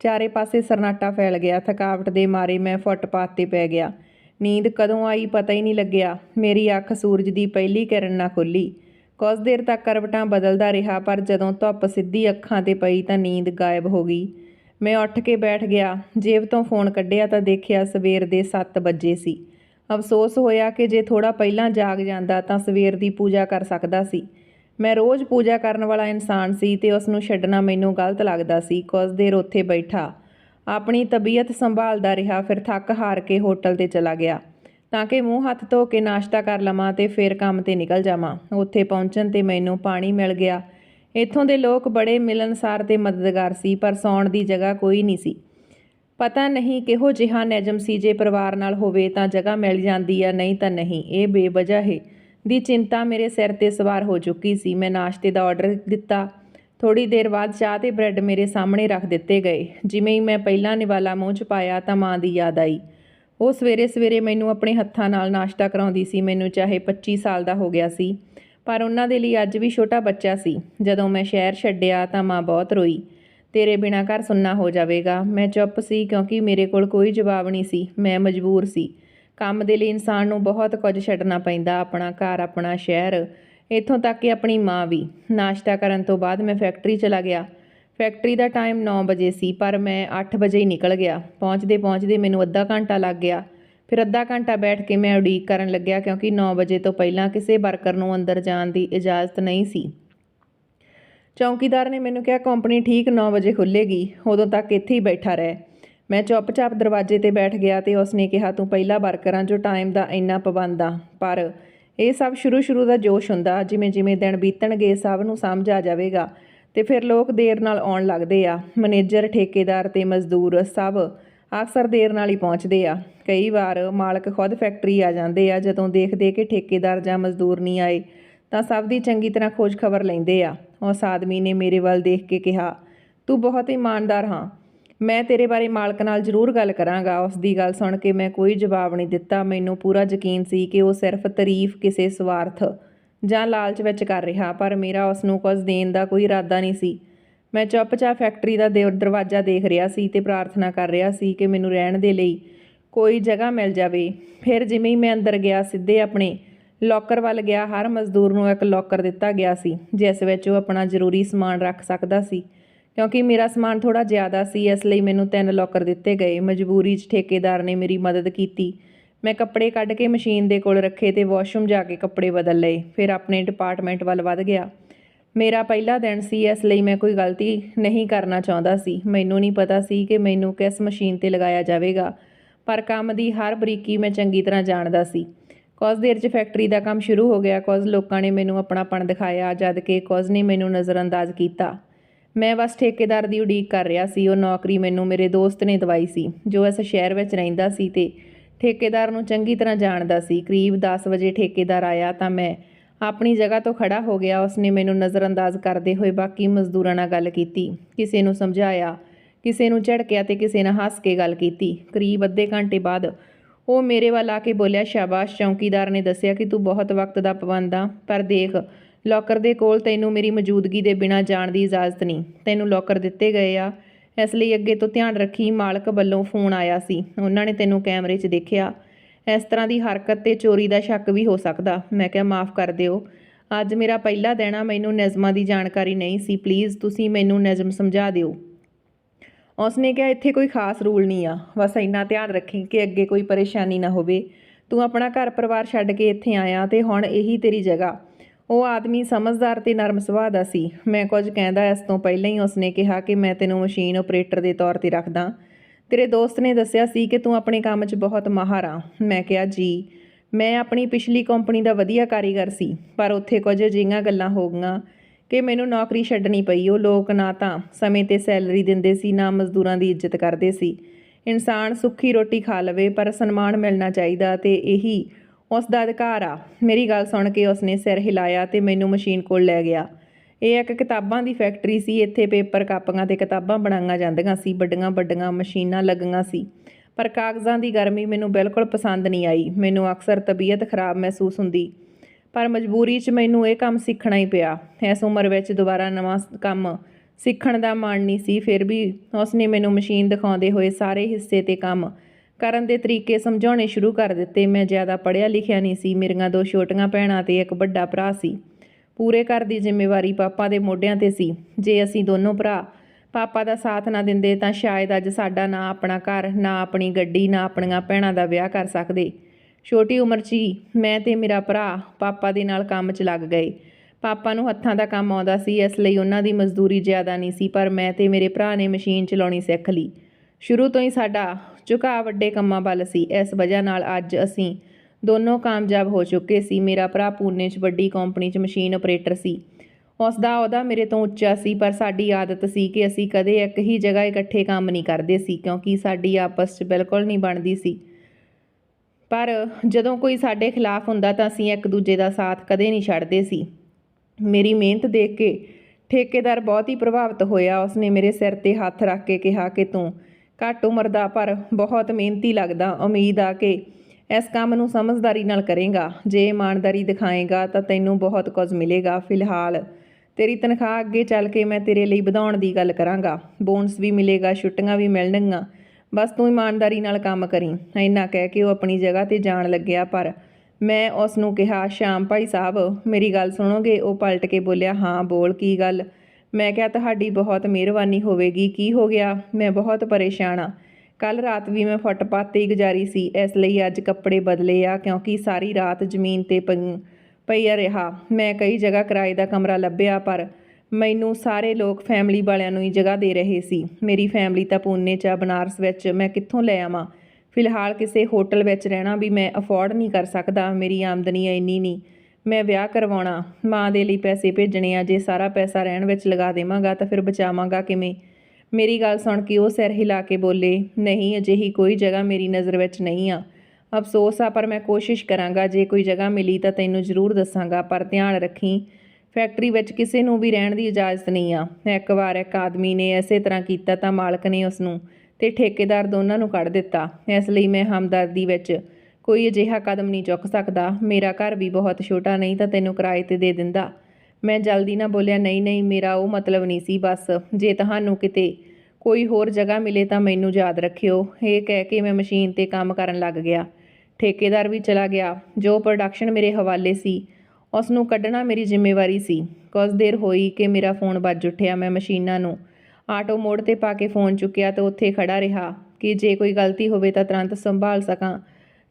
A: ਚਾਰੇ ਪਾਸੇ ਸਰਨਾਟਾ ਫੈਲ ਗਿਆ, ਥਕਾਵਟ ਦੇ ਮਾਰੇ ਮੈਂ ਫੁੱਟਪਾਥ ਤੇ ਪੈ ਗਿਆ। ਨੀਂਦ ਕਦੋਂ ਆਈ ਪਤਾ ਹੀ ਨਹੀਂ ਲੱਗਿਆ, ਮੇਰੀ ਅੱਖ ਸੂਰਜ ਦੀ ਪਹਿਲੀ ਕਿਰਨ ਨਾਲ ਖੁੱਲੀ ਕੁਝ ਦੇਰ ਤੱਕ ਕਰਵਟਾਂ ਬਦਲਦਾ ਰਿਹਾ, ਪਰ ਜਦੋਂ ਧੁੱਪ ਸਿੱਧੀ ਅੱਖਾਂ ਤੇ ਪਈ ਤਾਂ ਨੀਂਦ ਗਾਇਬ ਹੋ ਗਈ। ਮੈਂ ਉੱਠ ਕੇ ਬੈਠ ਗਿਆ। ਜੇਬ ਤੋਂ ਫੋਨ ਕੱਢਿਆ ਤਾਂ ਦੇਖਿਆ ਸਵੇਰ ਦੇ 7 ਵਜੇ ਸੀ। ਅਫਸੋਸ ਹੋਇਆ ਕਿ ਜੇ ਥੋੜਾ ਪਹਿਲਾਂ ਜਾਗ ਜਾਂਦਾ ਤਾਂ ਸਵੇਰ ਦੀ ਪੂਜਾ ਕਰ ਸਕਦਾ ਸੀ। ਮੈਂ ਰੋਜ਼ ਪੂਜਾ ਕਰਨ ਵਾਲਾ ਇਨਸਾਨ ਸੀ ਤੇ ਉਸ ਨੂੰ ਛੱਡਣਾ ਮੈਨੂੰ ਗਲਤ ਲੱਗਦਾ ਸੀ। ਕੁਝ ਦੇਰ ਉੱਥੇ ਬੈਠਾ। ਆਪਣੀ ਤਬੀਅਤ ਸੰਭਾਲਦਾ ਰਿਹਾ, ਫਿਰ ਥੱਕ ਹਾਰ ਕੇ ਹੋਟਲ ਤੇ ਚਲਾ ਗਿਆ। ਤਾਂ ਕਿ ਮੂੰਹ ਹੱਥ ਧੋ ਕੇ ਨਾਸ਼ਤਾ ਕਰ ਲਵਾਂ ਤੇ ਫਿਰ ਕੰਮ ਤੇ ਨਿਕਲ ਜਾਵਾਂ। ਉੱਥੇ ਪਹੁੰਚਣ ਤੇ ਮੈਨੂੰ ਪਾਣੀ ਮਿਲ ਗਿਆ। ਇੱਥੋਂ ਦੇ ਲੋਕ ਬੜੇ ਮਿਲਨਸਾਰ ਤੇ ਮਦਦਗਾਰ ਸੀ, ਪਰ ਸੌਣ ਦੀ ਜਗ੍ਹਾ ਕੋਈ ਨਹੀਂ ਸੀ। ਪਤਾ ਨਹੀਂ ਕਿਹੋ ਜਿਹਾ ਨਿਯਮ ਸੀ, ਜੇ ਪਰਿਵਾਰ ਨਾਲ ਹੋਵੇ ਤਾਂ ਜਗ੍ਹਾ ਮਿਲ ਜਾਂਦੀ ਆ, ਨਹੀਂ ਤਾਂ ਨਹੀਂ। ਇਹ ਬੇਵਜ੍ਹਾ ਹੈ। ਦੀ ਚਿੰਤਾ ਮੇਰੇ ਸਿਰ ਤੇ ਸਵਾਰ ਹੋ ਚੁੱਕੀ ਸੀ। ਮੈਂ ਨਾਸ਼ਤੇ ਦਾ ਆਰਡਰ ਦਿੱਤਾ। ਥੋੜੀ ਦੇਰ ਬਾਅਦ ਚਾਹ ਤੇ ਬ੍ਰੈਡ ਮੇਰੇ ਸਾਹਮਣੇ ਰੱਖ ਦਿੱਤੇ ਗਏ। ਜਿਵੇਂ ਹੀ ਮੈਂ ਪਹਿਲਾ ਨਿਵਾਲਾ ਮੂੰਹ 'ਚ ਪਾਇਆ ਤਾਂ ਮਾਂ ਦੀ ਯਾਦ ਆਈ। ਉਹ ਸਵੇਰੇ ਸਵੇਰੇ ਮੈਨੂੰ ਆਪਣੇ ਹੱਥਾਂ ਨਾਲ ਨਾਸ਼ਤਾ ਕਰਾਉਂਦੀ ਸੀ। ਮੈਨੂੰ ਚਾਹੇ 25 ਸਾਲ ਦਾ ਹੋ ਗਿਆ ਸੀ। ਪਰ ਉਹਨਾਂ ਦੇ ਲਈ ਅੱਜ ਵੀ ਛੋਟਾ ਬੱਚਾ ਸੀ। ਜਦੋਂ ਮੈਂ ਸ਼ਹਿਰ ਛੱਡਿਆ ਤਾਂ ਮਾਂ ਬਹੁਤ ਰੋਈ। ਤੇਰੇ ਬਿਨਾ ਘਰ ਸੁੰਨਾ ਹੋ ਜਾਵੇਗਾ। ਮੈਂ ਚੁੱਪ ਸੀ ਕਿਉਂਕਿ ਮੇਰੇ ਕੋਲ ਕੋਈ ਜਵਾਬ ਨਹੀਂ ਸੀ। ਮੈਂ ਮਜਬੂਰ ਸੀ। ਕੰਮ ਦੇ ਲਈ ਇਨਸਾਨ ਨੂੰ ਬਹੁਤ ਕੁਝ ਛੱਡਣਾ ਪੈਂਦਾ। ਆਪਣਾ ਘਰ, ਆਪਣਾ ਸ਼ਹਿਰ, ਇੱਥੋਂ ਤੱਕ ਕਿ ਆਪਣੀ ਮਾਂ ਵੀ। ਨਾਸ਼ਤਾ ਕਰਨ ਤੋਂ ਬਾਅਦ ਮੈਂ ਫੈਕਟਰੀ ਚਲਾ ਗਿਆ। ਫੈਕਟਰੀ ਦਾ ਟਾਈਮ 9 ਵਜੇ ਸੀ, ਪਰ ਮੈਂ 8 ਵਜੇ ਹੀ ਨਿਕਲ ਗਿਆ। ਪਹੁੰਚਦੇ ਪਹੁੰਚਦੇ ਮੈਨੂੰ ਅੱਧਾ ਘੰਟਾ ਲੱਗ ਗਿਆ। ਫਿਰ ਅੱਧਾ ਘੰਟਾ ਬੈਠ ਕੇ ਮੈਂ ਉਡੀਕ ਕਰਨ ਲੱਗਿਆ ਕਿਉਂਕਿ 9 ਵਜੇ ਤੋਂ ਪਹਿਲਾਂ ਕਿਸੇ ਵਰਕਰ ਨੂੰ ਅੰਦਰ ਜਾਣ ਦੀ ਇਜਾਜ਼ਤ ਨਹੀਂ ਸੀ। ਚੌਕੀਦਾਰ ਨੇ ਮੈਨੂੰ ਕਿਹਾ, ਕੰਪਨੀ ਠੀਕ 9 ਵਜੇ ਖੁੱਲੇਗੀ ਉਦੋਂ ਤੱਕ ਇੱਥੇ ਹੀ ਬੈਠਾ ਰਹਿ। ਮੈਂ ਚੁੱਪਚਾਪ ਦਰਵਾਜ਼ੇ ਤੇ ਬੈਠ ਗਿਆ ਤੇ ਉਸਨੇ ਕਿਹਾ, ਤੂੰ ਪਹਿਲਾ ਵਰਕਰਾਂ ਜੋ ਟਾਈਮ ਦਾ ਇੰਨਾ ਪਾਬੰਦ ਆ ਪਰ ਇਹ ਸਭ ਸ਼ੁਰੂ ਸ਼ੁਰੂ ਦਾ ਜੋਸ਼ ਹੁੰਦਾ ਜਿਵੇਂ ਜਿਵੇਂ ਦਿਨ ਬੀਤਣਗੇ, ਸਭ ਨੂੰ ਸਮਝ ਆ ਜਾਵੇਗਾ। ਤੇ ਫਿਰ ਲੋਕ ਦੇਰ ਨਾਲ ਆਉਣ ਲੱਗਦੇ ਆ। ਮੈਨੇਜਰ, ਠੇਕੇਦਾਰ ਤੇ ਮਜ਼ਦੂਰ ਸਭ ਅਕਸਰ ਦੇਰ ਨਾਲ ਹੀ ਪਹੁੰਚਦੇ ਆ। ਕਈ ਵਾਰ ਮਾਲਕ ਖੁਦ ਫੈਕਟਰੀ ਆ ਜਾਂਦੇ ਆ, ਜਦੋਂ ਦੇਖਦੇ ਕਿ ਠੇਕੇਦਾਰ ਜਾਂ ਮਜ਼ਦੂਰ ਨਹੀਂ ਆਏ, ਤਾਂ ਸਭ ਦੀ ਚੰਗੀ ਤਰ੍ਹਾਂ ਖੋਜ ਖਬਰ ਲੈਂਦੇ ਆ। ਉਸ ਆਦਮੀ ਨੇ ਮੇਰੇ ਵੱਲ ਦੇਖ ਕੇ ਕਿਹਾ, ਤੂੰ ਬਹੁਤ ਇਮਾਨਦਾਰ ਹਾਂ। ਮੈਂ ਤੇਰੇ ਬਾਰੇ ਮਾਲਕ ਨਾਲ ਜ਼ਰੂਰ ਗੱਲ ਕਰਾਂਗਾ। ਉਸ ਦੀ ਗੱਲ ਸੁਣ ਕੇ ਮੈਂ ਕੋਈ ਜਵਾਬ ਨਹੀਂ ਦਿੱਤਾ। ਮੈਨੂੰ ਪੂਰਾ ਯਕੀਨ ਸੀ ਕਿ ਉਹ ਸਿਰਫ ਤਾਰੀਫ ਕਿਸੇ ਸਵਾਰਥ ਜਾਂ ਲਾਲਚ ਵਿੱਚ ਕਰ ਰਿਹਾ, ਪਰ ਮੇਰਾ ਉਸ ਨੂੰ ਕੁਝ ਦੇਣ ਦਾ ਕੋਈ ਇਰਾਦਾ ਨਹੀਂ ਸੀ। ਮੈਂ ਚੁੱਪਚਾਪ ਫੈਕਟਰੀ ਦਾ ਦੇ- ਦਰਵਾਜ਼ਾ ਦੇਖ ਰਿਹਾ ਸੀ ਤੇ ਪ੍ਰਾਰਥਨਾ ਕਰ ਰਿਹਾ ਸੀ ਕਿ ਮੈਨੂੰ ਰਹਿਣ ਦੇ ਲਈ ਕੋਈ ਜਗ੍ਹਾ ਮਿਲ ਜਾਵੇ। ਫਿਰ ਜਿਵੇਂ ਹੀ ਮੈਂ ਅੰਦਰ ਗਿਆ, ਸਿੱਧੇ ਆਪਣੇ ਲੋਕਰ ਵੱਲ ਗਿਆ, ਹਰ ਮਜ਼ਦੂਰ ਨੂੰ ਇੱਕ ਲੋਕਰ ਦਿੱਤਾ ਗਿਆ ਸੀ, ਜਿਸ ਵਿੱਚ ਉਹ ਆਪਣਾ ਜ਼ਰੂਰੀ ਸਮਾਨ ਰੱਖ ਸਕਦਾ ਸੀ। ਕਿਉਂਕਿ ਮੇਰਾ ਸਮਾਨ ਥੋੜਾ ਜ਼ਿਆਦਾ ਸੀ, ਇਸ ਲਈ ਮੈਨੂੰ ਤਿੰਨ ਲੋਕਰ ਦਿੱਤੇ ਗਏ। ਮਜਬੂਰੀ 'ਚ ਠੇਕੇਦਾਰ ਨੇ ਮੇਰੀ ਮਦਦ ਕੀਤੀ। ਮੈਂ ਕੱਪੜੇ ਕੱਢ ਕੇ ਮਸ਼ੀਨ ਦੇ ਕੋਲ ਰੱਖੇ ਤੇ ਵਾਸ਼ਰੂਮ ਜਾ ਕੇ ਕੱਪੜੇ ਬਦਲ ਲਏ। ਫਿਰ ਆਪਣੇ ਡਿਪਾਰਟਮੈਂਟ ਵੱਲ ਵੱਧ ਗਿਆ। ਮੇਰਾ ਪਹਿਲਾ ਦਿਨ ਸੀ, ਇਸ ਲਈ ਮੈਂ ਕੋਈ ਗਲਤੀ ਨਹੀਂ ਕਰਨਾ ਚਾਹੁੰਦਾ ਸੀ। ਮੈਨੂੰ ਨਹੀਂ ਪਤਾ ਸੀ ਕਿ ਮੈਨੂੰ ਕਿਸ ਮਸ਼ੀਨ ਤੇ ਲਗਾਇਆ ਜਾਵੇਗਾ, ਪਰ ਕੰਮ ਦੀ ਹਰ ਬਰੀਕੀ ਮੈਂ ਚੰਗੀ ਤਰ੍ਹਾਂ ਜਾਣਦਾ ਸੀ। ਕੁਝ ਦੇਰ 'ਚ ਫੈਕਟਰੀ ਦਾ ਕੰਮ ਸ਼ੁਰੂ ਹੋ ਗਿਆ, ਕੁਝ ਲੋਕਾਂ ਨੇ ਮੈਨੂੰ ਆਪਣਾਪਣ ਦਿਖਾਇਆ, ਜਦ ਕਿ ਕੁਝ ਨੇ ਮੈਨੂੰ ਨਜ਼ਰਅੰਦਾਜ਼ ਕੀਤਾ। ਮੈਂ ਬਸ ਠੇਕੇਦਾਰ ਦੀ ਉਡੀਕ ਕਰ ਰਿਹਾ ਸੀ। ਉਹ ਨੌਕਰੀ ਮੈਨੂੰ ਮੇਰੇ ਦੋਸਤ ਨੇ ਦਵਾਈ ਸੀ, ਜੋ ਇਸ ਸ਼ਹਿਰ ਵਿੱਚ ਰਹਿੰਦਾ ਸੀ ਤੇ ਠੇਕੇਦਾਰ ਨੂੰ ਚੰਗੀ ਤਰ੍ਹਾਂ ਜਾਣਦਾ ਸੀ। ਕਰੀਬ 10 ਵਜੇ ਠੇਕੇਦਾਰ ਆਇਆ ਤਾਂ ਮੈਂ ਆਪਣੀ ਜਗ੍ਹਾ ਤੋਂ ਖੜਾ ਹੋ ਗਿਆ। ਉਸਨੇ ਮੈਨੂੰ ਨਜ਼ਰਅੰਦਾਜ਼ ਕਰਦੇ ਹੋਏ ਬਾਕੀ ਮਜ਼ਦੂਰਾਂ ਨਾਲ ਗੱਲ ਕੀਤੀ। ਕਿਸੇ ਨੂੰ ਸਮਝਾਇਆ, ਕਿਸੇ ਨੂੰ ਝੜਕਿਆ ਤੇ ਕਿਸੇ ਨਾਲ ਹੱਸ ਕੇ ਗੱਲ ਕੀਤੀ। ਕਰੀਬ ਅੱਧੇ ਘੰਟੇ ਬਾਅਦ ਉਹ ਮੇਰੇ ਵੱਲ ਆ ਕੇ ਬੋਲਿਆ, ਸ਼ਾਬਾਸ਼, ਚੌਕੀਦਾਰ ਨੇ ਦੱਸਿਆ ਕਿ ਤੂੰ ਬਹੁਤ ਵਕਤ ਦਾ ਪਾਬੰਦ ਆ, ਪਰ ਦੇਖ, ਲੋਕਰ ਦੇ ਕੋਲ ਤੈਨੂੰ ਮੇਰੀ ਮੌਜੂਦਗੀ ਦੇ ਬਿਨਾਂ ਜਾਣ ਦੀ ਇਜਾਜ਼ਤ ਨਹੀਂ। ਤੈਨੂੰ ਲੋਕਰ ਦਿੱਤੇ ਗਏ ਆ। ਇਸ ਲਈ ਅੱਗੇ ਤੋਂ ਧਿਆਨ ਰੱਖੀ ਮਾਲਕ ਵੱਲੋਂ ਫੋਨ ਆਇਆ ਸੀ। ਉਹਨਾਂ ਨੇ ਤੈਨੂੰ ਕੈਮਰੇ 'ਚ ਦੇਖਿਆ। ਇਸ ਤਰ੍ਹਾਂ ਦੀ ਹਰਕਤ ਤੇ ਚੋਰੀ ਦਾ ਸ਼ੱਕ ਵੀ ਹੋ ਸਕਦਾ। ਮੈਂ ਕਿਹਾ, ਮਾਫ ਕਰ ਦਿਓ। ਅੱਜ ਮੇਰਾ ਪਹਿਲਾ ਦਿਨ ਆ, ਮੈਨੂੰ ਨਿਯਮਾਂ ਦੀ ਜਾਣਕਾਰੀ ਨਹੀਂ ਸੀ। ਪਲੀਜ਼ ਤੁਸੀਂ ਮੈਨੂੰ ਨਜ਼ਮ ਸਮਝਾ ਦਿਓ। ਉਸਨੇ ਕਿਹਾ, ਇੱਥੇ ਕੋਈ ਖਾਸ ਰੂਲ ਨਹੀਂ ਆ। ਬਸ ਇੰਨਾ ਧਿਆਨ ਰੱਖੀ ਕਿ ਅੱਗੇ ਕੋਈ ਪਰੇਸ਼ਾਨੀ ਨਾ ਹੋਵੇ। ਤੂੰ ਆਪਣਾ ਘਰ ਪਰਿਵਾਰ ਛੱਡ ਕੇ ਇੱਥੇ ਆਇਆ ਤੇ ਹੁਣ ਇਹੀ ਤੇਰੀ ਜਗ੍ਹਾ। ਉਹ ਆਦਮੀ ਸਮਝਦਾਰ ਤੇ ਨਰਮ ਸੁਭਾਅ ਦਾ ਸੀ। ਮੈਂ ਕੁਝ ਕਹਿੰਦਾ, ਇਸ ਤੋਂ ਪਹਿਲਾਂ ਹੀ ਉਸਨੇ ਕਿਹਾ ਕਿ ਮੈਂ ਤੈਨੂੰ ਮਸ਼ੀਨ ਆਪਰੇਟਰ ਦੇ ਤੌਰ ਤੇ ਰੱਖਦਾ। ਤੇਰੇ ਦੋਸਤ ਨੇ ਦੱਸਿਆ ਸੀ ਕਿ ਤੂੰ ਆਪਣੇ ਕੰਮ 'ਚ ਬਹੁਤ ਮਾਹਰ ਆ। ਮੈਂ ਕਿਹਾ, ਜੀ, ਮੈਂ ਆਪਣੀ ਪਿਛਲੀ ਕੰਪਨੀ ਦਾ ਵਧੀਆ ਕਾਰੀਗਰ ਸੀ, ਪਰ ਉੱਥੇ ਕੁਝ ਅਜਿਹੀਆਂ ਗੱਲਾਂ ਹੋ ਗਈਆਂ ਕਿ ਮੈਨੂੰ ਨੌਕਰੀ ਛੱਡਣੀ ਪਈ। ਉਹ ਲੋਕ ਨਾ ਤਾਂ ਸਮੇਂ ਤੇ ਸੈਲਰੀ ਦਿੰਦੇ ਸੀ, ਨਾ ਮਜ਼ਦੂਰਾਂ ਦੀ ਇੱਜ਼ਤ ਕਰਦੇ ਸੀ। ਇਨਸਾਨ ਸੁੱਖੀ ਰੋਟੀ ਖਾ ਲਵੇ, ਪਰ ਸਨਮਾਨ ਮਿਲਣਾ ਚਾਹੀਦਾ ਤੇ ਇਹੀ ਉਸ ਦਾ ਅਧਿਕਾਰ ਆ। ਮੇਰੀ ਗੱਲ ਸੁਣ ਕੇ ਉਸਨੇ ਸਿਰ ਹਿਲਾਇਆ ਤੇ ਮੈਨੂੰ ਮਸ਼ੀਨ ਕੋਲ ਲੈ ਗਿਆ। ਇਹ ਇੱਕ ਕਿਤਾਬਾਂ ਦੀ ਫੈਕਟਰੀ ਸੀ, ਇੱਥੇ ਪੇਪਰ ਕਾਪੀਆਂ ਤੇ ਕਿਤਾਬਾਂ ਬਣਾਈਆਂ ਜਾਂਦੀਆਂ ਸੀ, ਵੱਡੀਆਂ ਵੱਡੀਆਂ ਮਸ਼ੀਨਾਂ ਲੱਗੀਆਂ ਸੀ। ਪਰ ਕਾਗਜ਼ਾਂ ਦੀ ਗਰਮੀ ਮੈਨੂੰ ਬਿਲਕੁਲ ਪਸੰਦ ਨਹੀਂ ਆਈ। ਮੈਨੂੰ ਅਕਸਰ ਤਬੀਅਤ ਖਰਾਬ ਮਹਿਸੂਸ ਹੁੰਦੀ। ਪਰ ਮਜਬੂਰੀ 'ਚ ਮੈਨੂੰ ਇਹ ਕੰਮ ਸਿੱਖਣਾ ਹੀ ਪਿਆ। ਇਸ ਉਮਰ ਵਿੱਚ ਦੁਬਾਰਾ ਨਵਾਂ ਕੰਮ ਸਿੱਖਣ ਦਾ ਮਨ ਨਹੀਂ ਸੀ। ਫਿਰ ਵੀ ਉਸਨੇ ਮੈਨੂੰ ਮਸ਼ੀਨ ਦਿਖਾਉਂਦੇ ਹੋਏ ਸਾਰੇ ਹਿੱਸੇ ਤੇ ਕੰਮ ਕਰਨ ਦੇ ਤਰੀਕੇ ਸਮਝਾਉਣੇ ਸ਼ੁਰੂ ਕਰ ਦਿੱਤੇ। ਮੈਂ ਜ਼ਿਆਦਾ ਪੜ੍ਹਿਆ ਲਿਖਿਆ ਨਹੀਂ ਸੀ। ਮੇਰੀਆਂ ਦੋ ਛੋਟੀਆਂ ਭੈਣਾਂ ਤੇ ਇੱਕ ਵੱਡਾ ਭਰਾ ਸੀ। ਪੂਰੇ ਘਰ ਦੀ ਜ਼ਿੰਮੇਵਾਰੀ ਪਾਪਾ ਦੇ ਮੋਢਿਆਂ ਤੇ ਸੀ। ਜੇ ਅਸੀਂ ਦੋਨੋਂ ਭਰਾ ਪਾਪਾ ਦਾ ਸਾਥ ਨਾ ਦਿੰਦੇ ਤਾਂ ਸ਼ਾਇਦ ਅੱਜ ਸਾਡਾ ਨਾ ਆਪਣਾ ਘਰ, ਨਾ ਆਪਣੀ ਗੱਡੀ, ਨਾ ਆਪਣੀਆਂ ਭੈਣਾਂ ਦਾ ਵਿਆਹ ਕਰ ਸਕਦੇ। ਛੋਟੀ ਉਮਰ 'ਚ ਹੀ ਮੈਂ ਤੇ ਮੇਰਾ ਭਰਾ ਪਾਪਾ ਦੇ ਨਾਲ ਕੰਮ 'ਚ ਲੱਗ ਗਏ। ਪਾਪਾ ਨੂੰ ਹੱਥਾਂ ਦਾ ਕੰਮ ਆਉਂਦਾ ਸੀ, ਇਸ ਲਈ ਉਹਨਾਂ ਦੀ ਮਜ਼ਦੂਰੀ ਜ਼ਿਆਦਾ ਨਹੀਂ ਸੀ, ਪਰ ਮੈਂ ਤੇ ਮੇਰੇ ਭਰਾ ਨੇ ਮਸ਼ੀਨ ਚਲਾਉਣੀ ਸਿੱਖ ਲਈ। ਸ਼ੁਰੂ ਤੋਂ ਹੀ ਸਾਡਾ ਝੁਕਾਅ ਵੱਡੇ ਕੰਮਾਂ ਵੱਲ ਸੀ। ਇਸ ਵਜ੍ਹਾ ਨਾਲ ਅੱਜ ਅਸੀਂ ਦੋਨੋਂ ਕਾਮਯਾਬ ਹੋ ਚੁੱਕੇ ਸੀ। ਮੇਰਾ ਭਰਾ ਪੂਨੇ 'ਚ ਵੱਡੀ ਕੰਪਨੀ 'ਚ ਮਸ਼ੀਨ ਆਪਰੇਟਰ ਸੀ। ਉਸ ਦਾ ਅਹੁਦਾ ਮੇਰੇ ਤੋਂ ਉੱਚਾ ਸੀ, ਪਰ ਸਾਡੀ ਆਦਤ ਸੀ ਕਿ ਅਸੀਂ ਕਦੇ ਇੱਕ ਹੀ ਜਗ੍ਹਾ ਇਕੱਠੇ ਕੰਮ ਨਹੀਂ ਕਰਦੇ ਸੀ, ਕਿਉਂਕਿ ਸਾਡੀ ਆਪਸ 'ਚ ਬਿਲਕੁਲ ਨਹੀਂ ਬਣਦੀ ਸੀ। ਪਰ ਜਦੋਂ ਕੋਈ ਸਾਡੇ ਖਿਲਾਫ ਹੁੰਦਾ ਤਾਂ ਅਸੀਂ ਇੱਕ ਦੂਜੇ ਦਾ ਸਾਥ ਕਦੇ ਨਹੀਂ ਛੱਡਦੇ ਸੀ। ਮੇਰੀ ਮਿਹਨਤ ਦੇਖ ਕੇ ਠੇਕੇਦਾਰ ਬਹੁਤ ਹੀ ਪ੍ਰਭਾਵਿਤ ਹੋਇਆ। ਉਸਨੇ ਮੇਰੇ ਸਿਰ ਤੇ ਹੱਥ ਰੱਖ ਕੇ ਕਿਹਾ ਕਿ ਤੂੰ ਘੱਟ ਉਮਰ ਦਾ, ਪਰ ਬਹੁਤ ਮਿਹਨਤੀ ਲੱਗਦਾ। ਉਮੀਦ ਆ ਕਿ ਇਸ ਕੰਮ ਨੂੰ ਸਮਝਦਾਰੀ ਨਾਲ ਕਰੇਗਾ। ਜੇ ਇਮਾਨਦਾਰੀ ਦਿਖਾਏਗਾ ਤਾਂ ਤੈਨੂੰ ਬਹੁਤ ਕੁਝ ਮਿਲੇਗਾ। ਫਿਲਹਾਲ ਤੇਰੀ ਤਨਖਾਹ ਅੱਗੇ ਚੱਲ ਕੇ ਮੈਂ ਤੇਰੇ ਲਈ ਵਧਾਉਣ ਦੀ ਗੱਲ ਕਰਾਂਗਾ। ਬੋਨਸ ਵੀ ਮਿਲੇਗਾ, ਛੁੱਟੀਆਂ ਵੀ ਮਿਲਣਗੀਆਂ। ਬਸ ਤੂੰ ਇਮਾਨਦਾਰੀ ਨਾਲ ਕੰਮ ਕਰੀ। ਇੰਨਾ ਕਹਿ ਕੇ ਉਹ ਆਪਣੀ ਜਗ੍ਹਾ ਤੇ ਜਾਣ ਲੱਗਿਆ, ਪਰ ਮੈਂ ਉਸ ਨੂੰ ਕਿਹਾ, ਸ਼ਾਮ ਭਾਈ ਸਾਹਿਬ, ਮੇਰੀ ਗੱਲ ਸੁਣੋਗੇ? ਉਹ ਪਲਟ ਕੇ ਬੋਲਿਆ, ਹਾਂ, ਬੋਲ, ਕੀ ਗੱਲ? ਮੈਂ ਕਿਹਾ, ਤੁਹਾਡੀ ਬਹੁਤ ਮਿਹਰਬਾਨੀ ਹੋਵੇਗੀ। ਕੀ ਹੋ ਗਿਆ? ਮੈਂ ਬਹੁਤ ਪਰੇਸ਼ਾਨ ਆ। ਕੱਲ ਰਾਤ ਵੀ ਮੈਂ ਫੁੱਟਪਾਥ ਤੇ ਹੀ ਗੁਜ਼ਾਰੀ ਸੀ। ਇਸ ਲਈ ਅੱਜ ਕੱਪੜੇ ਬਦਲੇ ਆ, ਕਿਉਂਕਿ ਸਾਰੀ ਰਾਤ ਜ਼ਮੀਨ ਤੇ ਪਈ- ਪਈ ਰਿਹਾ। ਮੈਂ ਕਈ ਜਗ੍ਹਾ ਕਿਰਾਏ ਦਾ ਕਮਰਾ ਲੱਭਿਆ, ਪਰ ਮੈਨੂੰ ਸਾਰੇ ਲੋਕ ਫੈਮਿਲੀ ਵਾਲਿਆਂ ਨੂੰ ਹੀ ਜਗ੍ਹਾ ਦੇ ਰਹੇ ਸੀ। ਮੇਰੀ ਫੈਮਿਲੀ ਤਾਂ ਪੂਨੇ 'ਚ ਆ, ਬਨਾਰਸ ਵਿੱਚ ਮੈਂ ਕਿੱਥੋਂ ਲੈ ਆਵਾਂ? ਫਿਲਹਾਲ ਕਿਸੇ ਹੋਟਲ ਵਿੱਚ ਰਹਿਣਾ ਵੀ ਮੈਂ ਅਫੋਰਡ ਨਹੀਂ ਕਰ ਸਕਦਾ। ਮੇਰੀ ਆਮਦਨੀ ਇੰਨੀ ਨਹੀਂ। ਮੈਂ ਵਿਆਹ ਕਰਵਾਉਣਾ, ਮਾਂ ਦੇ ਲਈ ਪੈਸੇ ਭੇਜਣੇ ਆ, ਜੇ ਸਾਰਾ ਪੈਸਾ ਰਹਿਣ ਵਿੱਚ ਲਗਾ ਦੇਵਾਂਗਾ ਤਾਂ ਫਿਰ ਬਚਾਵਾਂਗਾ ਕਿਵੇਂ? ਮੇਰੀ ਗੱਲ ਸੁਣ ਕੇ ਉਹ ਸਿਰ ਹਿਲਾ ਕੇ ਬੋਲੇ, ਨਹੀਂ, ਅਜਿਹੀ ਕੋਈ ਜਗ੍ਹਾ ਮੇਰੀ ਨਜ਼ਰ ਵਿੱਚ ਨਹੀਂ ਆ। ਅਫਸੋਸ ਆ, ਪਰ ਮੈਂ ਕੋਸ਼ਿਸ਼ ਕਰਾਂਗਾ, ਜੇ ਕੋਈ ਜਗ੍ਹਾ ਮਿਲੀ ਤਾਂ ਤੈਨੂੰ ਜ਼ਰੂਰ ਦੱਸਾਂਗਾ, ਪਰ ਧਿਆਨ ਰੱਖੀ, ਫੈਕਟਰੀ ਵਿੱਚ ਕਿਸੇ ਨੂੰ ਵੀ ਰਹਿਣ ਦੀ ਇਜਾਜ਼ਤ ਨਹੀਂ ਆ। ਇੱਕ ਵਾਰ ਇੱਕ ਆਦਮੀ ਨੇ ਐਸੇ ਤਰ੍ਹਾਂ ਕੀਤਾ ਤਾਂ ਮਾਲਕ ਨੇ ਉਸ ਨੂੰ ਤੇ ਠੇਕੇਦਾਰ ਦੋਨਾਂ ਨੂੰ ਕੱਢ ਦਿੱਤਾ। ਇਸ ਲਈ ਮੈਂ ਹਮਦਰਦੀ ਵਿੱਚ ਕੋਈ ਅਜਿਹਾ ਕਦਮ ਨਹੀਂ ਚੁੱਕ ਸਕਦਾ। ਮੇਰਾ ਘਰ ਵੀ ਬਹੁਤ ਛੋਟਾ ਨਹੀਂ ਤਾਂ ਤੈਨੂੰ ਕਿਰਾਏ ਤੇ ਦੇ ਦਿੰਦਾ। ਮੈਂ ਜਲਦੀ ਨਾ ਬੋਲਿਆ, ਨਹੀਂ ਨਹੀਂ, ਮੇਰਾ ਉਹ ਮਤਲਬ ਨਹੀਂ ਸੀ, ਬਸ ਜੇ ਤੁਹਾਨੂੰ ਕਿਤੇ ਕੋਈ ਹੋਰ ਜਗ੍ਹਾ ਮਿਲੇ ਤਾਂ ਮੈਨੂੰ ਯਾਦ ਰੱਖਿਓ। ਇਹ ਕਹਿ ਕੇ ਮੈਂ ਮਸ਼ੀਨ ਤੇ ਕੰਮ ਕਰਨ ਲੱਗ ਗਿਆ। ਠੇਕੇਦਾਰ ਵੀ ਚਲਾ ਗਿਆ। ਜੋ ਪ੍ਰੋਡਕਸ਼ਨ ਮੇਰੇ ਹਵਾਲੇ ਸੀ ਉਸ ਨੂੰ ਕੱਢਣਾ ਮੇਰੀ ਜ਼ਿੰਮੇਵਾਰੀ ਸੀ। ਕੁਝ ਦੇਰ ਹੋਈ ਕਿ ਮੇਰਾ ਫੋਨ ਵੱਜ ਉੱਠਿਆ। ਮੈਂ ਮਸ਼ੀਨਾਂ ਨੂੰ ਆਟੋ ਮੋੜ ਤੇ ਪਾ ਕੇ ਫੋਨ ਚੁੱਕਿਆ ਤੇ ਉੱਥੇ ਖੜਾ ਰਿਹਾ ਕਿ ਜੇ ਕੋਈ ਗਲਤੀ ਹੋਵੇ ਤਾਂ ਤੁਰੰਤ ਸੰਭਾਲ ਸਕਾਂ।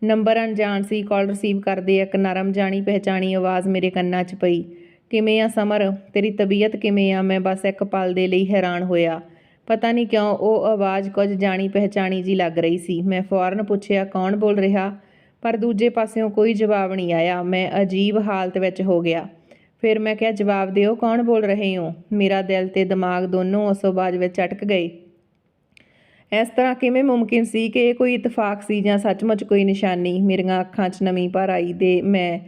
A: ਨੰਬਰ ਅਣਜਾਣ ਸੀ ਕਾਲ ਰਿਸੀਵ ਕਰਦੇ, ਇੱਕ ਨਰਮ ਜਾਣੀ ਪਹਿਚਾਣੀ ਆਵਾਜ਼ ਮੇਰੇ ਕੰਨਾਂ 'ਚ ਪਈ। ਕਿਵੇਂ ਆ ਸਮਰ? ਤੇਰੀ ਤਬੀਅਤ ਕਿਵੇਂ ਆ? ਮੈਂ ਬਸ ਇੱਕ ਪਲ ਦੇ ਲਈ ਹੈਰਾਨ ਹੋਇਆ। ਪਤਾ ਨਹੀਂ ਕਿਉਂ ਉਹ ਆਵਾਜ਼ ਕੁਝ ਜਾਣੀ ਪਹਿਚਾਣੀ ਜੀ ਲੱਗ ਰਹੀ ਸੀ। ਮੈਂ ਫੌਰਨ ਪੁੱਛਿਆ, ਕੌਣ ਬੋਲ ਰਿਹਾ? ਪਰ ਦੂਜੇ ਪਾਸਿਓਂ ਕੋਈ ਜਵਾਬ ਨਹੀਂ ਆਇਆ। ਮੈਂ ਅਜੀਬ ਹਾਲਤ ਵਿੱਚ ਹੋ ਗਿਆ। ਫਿਰ ਮੈਂ ਕਿਹਾ, ਜਵਾਬ ਦਿਓ, ਕੌਣ ਬੋਲ ਰਹੇ ਹੋ? ਮੇਰਾ ਦਿਲ ਤੇ ਦਿਮਾਗ ਦੋਨੋਂ ਉਸ ਆਵਾਜ਼ ਵਿੱਚ ਅਟਕ ਗਏ। ਇਸ ਤਰ੍ਹਾਂ ਕਿਵੇਂ ਮੁਮਕਿਨ ਸੀ ਕਿ ਇਹ ਕੋਈ ਇਤਫਾਕ ਸੀ ਜਾਂ ਸੱਚਮੁੱਚ ਕੋਈ ਨਿਸ਼ਾਨੀ? ਮੇਰੀਆਂ ਅੱਖਾਂ 'ਚ ਨਮੀ ਭਰ ਆਈ ਦੇ ਮੈਂ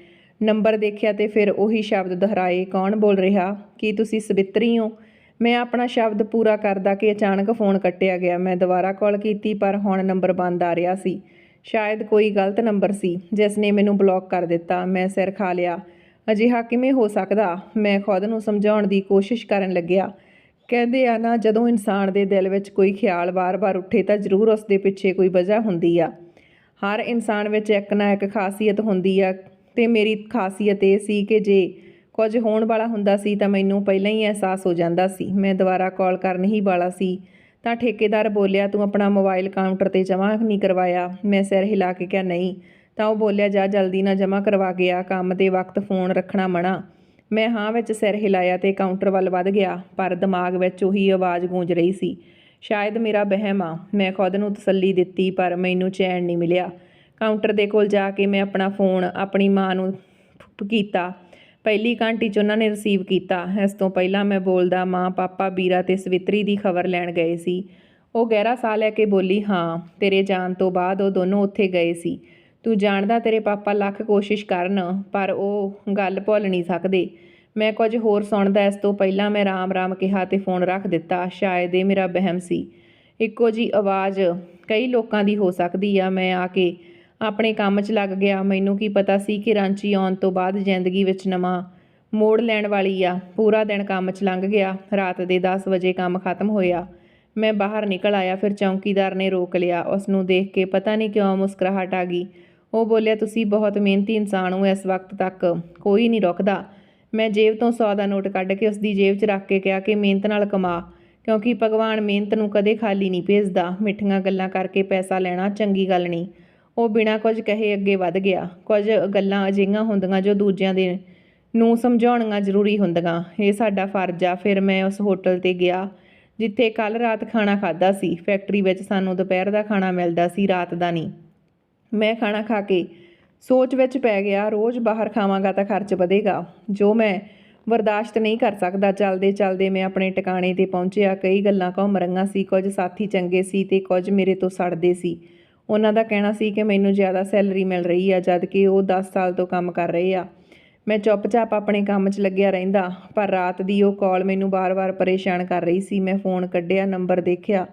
A: ਨੰਬਰ ਦੇਖਿਆ ਤੇ ਫਿਰ ਉਹੀ ਸ਼ਬਦ ਦੁਹਰਾਏ, ਕੌਣ ਬੋਲ ਰਿਹਾ? ਕੀ ਤੁਸੀਂ ਸਵਿਤਰੀ ਹੋ? ਮੈਂ ਆਪਣਾ ਸ਼ਬਦ ਪੂਰਾ ਕਰਦਾ ਕਿ ਅਚਾਨਕ ਫੋਨ ਕੱਟਿਆ ਗਿਆ। ਮੈਂ ਦੁਬਾਰਾ ਕਾਲ ਕੀਤੀ, ਪਰ ਹੁਣ ਨੰਬਰ ਬੰਦ ਆ ਰਿਹਾ ਸੀ। ਸ਼ਾਇਦ ਕੋਈ ਗਲਤ ਨੰਬਰ ਸੀ, ਜਿਸ ਨੇ ਮੈਨੂੰ ਬਲੌਕ ਕਰ ਦਿੱਤਾ। ਮੈਂ ਸਿਰ ਖਾ ਲਿਆ। ਅਜਿਹਾ ਕਿਵੇਂ ਹੋ ਸਕਦਾ? ਮੈਂ ਖੁਦ ਨੂੰ ਸਮਝਾਉਣ ਦੀ ਕੋਸ਼ਿਸ਼ ਕਰਨ ਲੱਗਿਆ। ਕਹਿੰਦੇ ਆ ਨਾ, ਜਦੋਂ ਇਨਸਾਨ ਦੇ ਦਿਲ ਵਿੱਚ ਕੋਈ ਖਿਆਲ ਵਾਰ-ਵਾਰ ਉੱਠੇ, ਤਾਂ ਜ਼ਰੂਰ ਉਸ ਦੇ ਪਿੱਛੇ ਕੋਈ ਵਜ੍ਹਾ ਹੁੰਦੀ ਆ। ਹਰ ਇਨਸਾਨ ਵਿੱਚ ਇੱਕ ਨਾ ਇੱਕ ਖਾਸੀਅਤ ਹੁੰਦੀ ਆ। ਤੇ ਮੇਰੀ ਖਾਸੀਅਤ ਇਹ ਸੀ ਕਿ ਜੇ ਕੁਝ ਹੋਣ ਵਾਲਾ ਹੁੰਦਾ ਸੀ ਤਾਂ ਮੈਨੂੰ ਪਹਿਲਾਂ ਹੀ ਅਹਿਸਾਸ ਹੋ ਜਾਂਦਾ ਸੀ। ਮੈਂ ਦੁਬਾਰਾ ਕਾਲ ਕਰਨ ਹੀ ਵਾਲਾ ਸੀ। ਤਾਂ ਠੇਕੇਦਾਰ ਬੋਲਿਆ, ਤੂੰ ਆਪਣਾ ਮੋਬਾਈਲ ਕਾਊਂਟਰ ਤੇ ਜਮ੍ਹਾਂ ਨਹੀਂ ਕਰਵਾਇਆ? ਮੈਂ ਸਿਰ ਹਿਲਾ ਕੇ ਕਿਹਾ, ਨਹੀਂ। ਤਾਂ ਉਹ ਬੋਲਿਆ, ਜਾ ਜਲਦੀ ਨਾ ਜਮ੍ਹਾਂ ਕਰਵਾ ਗਿਆ ਕੰਮ ਦੇ ਵਕਤ ਫੋਨ ਰੱਖਣਾ ਮਣਾ ਮੈਂ ਹਾਂ ਵਿੱਚ ਸਿਰ ਹਿਲਾਇਆ ਤੇ ਕਾਊਂਟਰ ਵੱਲ ਵੱਧ ਗਿਆ, ਪਰ ਦਿਮਾਗ ਵਿੱਚ ਉਹੀ ਆਵਾਜ਼ ਗੂੰਜ ਰਹੀ ਸੀ, ਸ਼ਾਇਦ ਮੇਰਾ ਬਹਿਮ ਆ। ਮੈਂ ਖੁਦ ਨੂੰ ਤਸੱਲੀ ਦਿੱਤੀ, ਪਰ ਮੈਨੂੰ ਚੈਨ ਨਹੀਂ ਮਿਲਿਆ। ਕਾਊਂਟਰ ਦੇ ਕੋਲ ਜਾ ਕੇ ਮੈਂ ਆਪਣਾ ਫੋਨ ਆਪਣੀ ਮਾਂ ਨੂੰ ਫ- ਕੀਤਾ। ਪਹਿਲੀ ਘੰਟੀ 'ਚ ਉਹਨਾਂ ਨੇ ਰਿਸੀਵ ਕੀਤਾ। ਇਸ ਤੋਂ ਪਹਿਲਾਂ ਮੈਂ ਬੋਲਦਾ, ਮਾਂ, ਪਾਪਾ ਵੀਰਾ ਤੇ ਸਵਿਤਰੀ ਦੀ ਖਬਰ ਲੈਣ ਗਏ ਸੀ। ਉਹ ਗਹਿਰਾ ਸਾਹ ਲੈ ਕੇ ਬੋਲੀ, ਹਾਂ, ਤੇਰੇ ਜਾਣ ਤੋਂ ਬਾਅਦ ਉਹ ਦੋਨੋਂ ਉੱਥੇ ਗਏ ਸੀ। ਤੂੰ ਜਾਣਦਾ ਤੇਰੇ ਪਾਪਾ ਲੱਖ ਕੋਸ਼ਿਸ਼ ਕਰਨ, ਪਰ ਉਹ ਗੱਲ ਭੁੱਲ ਨਹੀਂ ਸਕਦੇ। ਮੈਂ ਕੁਝ ਹੋਰ ਸੁਣਦਾ, ਇਸ ਤੋਂ ਪਹਿਲਾਂ ਮੈਂ ਰਾਮ-ਰਾਮ ਕਿਹਾ ਤੇ ਫੋਨ ਰੱਖ ਦਿੱਤਾ। ਸ਼ਾਇਦ ਇਹ ਮੇਰਾ ਬਹਿਮ ਸੀ। ਇੱਕੋ ਜੀ ਆਵਾਜ਼ ਕਈ ਲੋਕਾਂ ਦੀ ਹੋ ਸਕਦੀ ਆ। ਮੈਂ ਆ ਕੇ ਆਪਣੇ ਕੰਮ 'ਚ ਲੱਗ ਗਿਆ। ਮੈਨੂੰ ਕੀ ਪਤਾ ਸੀ ਕਿ ਰਾਂਚੀ ਆਉਣ ਤੋਂ ਬਾਅਦ ਜ਼ਿੰਦਗੀ ਵਿੱਚ ਨਵਾਂ ਮੋੜ ਲੈਣ ਵਾਲੀ ਆ। ਪੂਰਾ ਦਿਨ ਕੰਮ 'ਚ ਲੰਘ ਗਿਆ। ਰਾਤ ਦੇ 10 ਵਜੇ ਕੰਮ ਖਤਮ ਹੋਇਆ। ਮੈਂ ਬਾਹਰ ਨਿਕਲ ਆਇਆ, ਫਿਰ ਚੌਂਕੀਦਾਰ ਨੇ ਰੋਕ ਲਿਆ। ਉਸ ਨੂੰ ਦੇਖ ਕੇ ਪਤਾ ਨਹੀਂ ਕਿਉਂ ਮੁਸਕਰਾਹਟ ਆ ਗਈ। ਉਹ ਬੋਲਿਆ, ਤੁਸੀਂ ਬਹੁਤ ਮਿਹਨਤੀ ਇਨਸਾਨ ਹੋ ਇਸ ਵਕਤ ਤੱਕ। ਕੋਈ ਨਹੀਂ ਰੁਕਦਾ। ਮੈਂ ਜੇਬ ਤੋਂ 100 ਦਾ ਨੋਟ ਕੱਢ ਕੇ ਉਸ ਦੀ ਜੇਬ 'ਚ ਰੱਖ ਕੇ ਕਿਹਾ ਕਿ ਮਿਹਨਤ ਨਾਲ ਕਮਾ, ਕਿਉਂਕਿ ਭਗਵਾਨ ਮਿਹਨਤ ਨੂੰ ਕਦੇ ਖਾਲੀ ਨਹੀਂ ਭੇਜਦਾ। ਮਿੱਠੀਆਂ ਗੱਲਾਂ ਕਰਕੇ ਪੈਸਾ ਲੈਣਾ ਚੰਗੀ ਗੱਲ ਨਹੀਂ। ਉਹ ਬਿਨਾਂ ਕੁਝ ਕਹੇ ਅੱਗੇ ਵੱਧ ਗਿਆ। ਕੁਝ ਗੱਲਾਂ ਅਜਿਹੀਆਂ ਹੁੰਦੀਆਂ ਜੋ ਦੂਜਿਆਂ ਦੇ ਨੂੰ ਸਮਝਾਉਣੀਆਂ ਜ਼ਰੂਰੀ ਹੁੰਦੀਆਂ। ਇਹ ਸਾਡਾ ਫਰਜ਼ ਆ। ਫਿਰ ਮੈਂ ਉਸ ਹੋਟਲ ਤੇ ਗਿਆ, ਜਿੱਥੇ ਕੱਲ ਰਾਤ ਖਾਣਾ ਖਾਦਾ ਸੀ। ਫੈਕਟਰੀ ਵਿੱਚ ਸਾਨੂੰ ਦੁਪਹਿਰ ਦਾ ਖਾਣਾ ਮਿਲਦਾ ਸੀ, ਰਾਤ ਦਾ ਨਹੀਂ। ਮੈਂ ਖਾਣਾ ਖਾ ਕੇ ਸੋਚ ਵਿੱਚ ਪੈ ਗਿਆ, ਰੋਜ਼ ਬਾਹਰ ਖਾਵਾਂਗਾ ਤਾਂ ਖਰਚ ਵਧੇਗਾ। ਜੋ ਮੈਂ ਬਰਦਾਸ਼ਤ ਨਹੀਂ ਕਰ ਸਕਦਾ, ਚੱਲਦੇ ਚੱਲਦੇ ਮੈਂ ਆਪਣੇ ਟਿਕਾਣੇ ਤੇ ਪਹੁੰਚਿਆ। ਕਈ ਗੱਲਾਂ ਘੁੰਮ ਰਹੀਆਂ ਸੀ। ਕੁਝ ਸਾਥੀ ਚੰਗੇ ਸੀ ਤੇ ਕੁਝ ਮੇਰੇ ਤੋਂ ਸੜਦੇ ਸੀ। ਉਹਨਾਂ ਦਾ ਕਹਿਣਾ ਸੀ ਕਿ ਮੈਨੂੰ ਜ਼ਿਆਦਾ ਸੈਲਰੀ ਮਿਲ ਰਹੀ ਆ, ਜਦ ਕਿ ਉਹ 10 ਸਾਲ ਤੋਂ ਕੰਮ ਕਰ ਰਹੇ ਆ। ਮੈਂ ਚੁੱਪਚਾਪ ਆਪਣੇ ਕੰਮ 'ਚ ਲੱਗਿਆ ਰਹਿੰਦਾ, ਪਰ ਰਾਤ ਦੀ ਉਹ ਕਾਲ ਮੈਨੂੰ ਬਾਰ-ਬਾਰ ਪਰੇਸ਼ਾਨ ਕਰ ਰਹੀ ਸੀ। ਮੈਂ ਫੋਨ ਕੱਢਿਆ ਨੰਬਰ ਦੇਖਿਆ।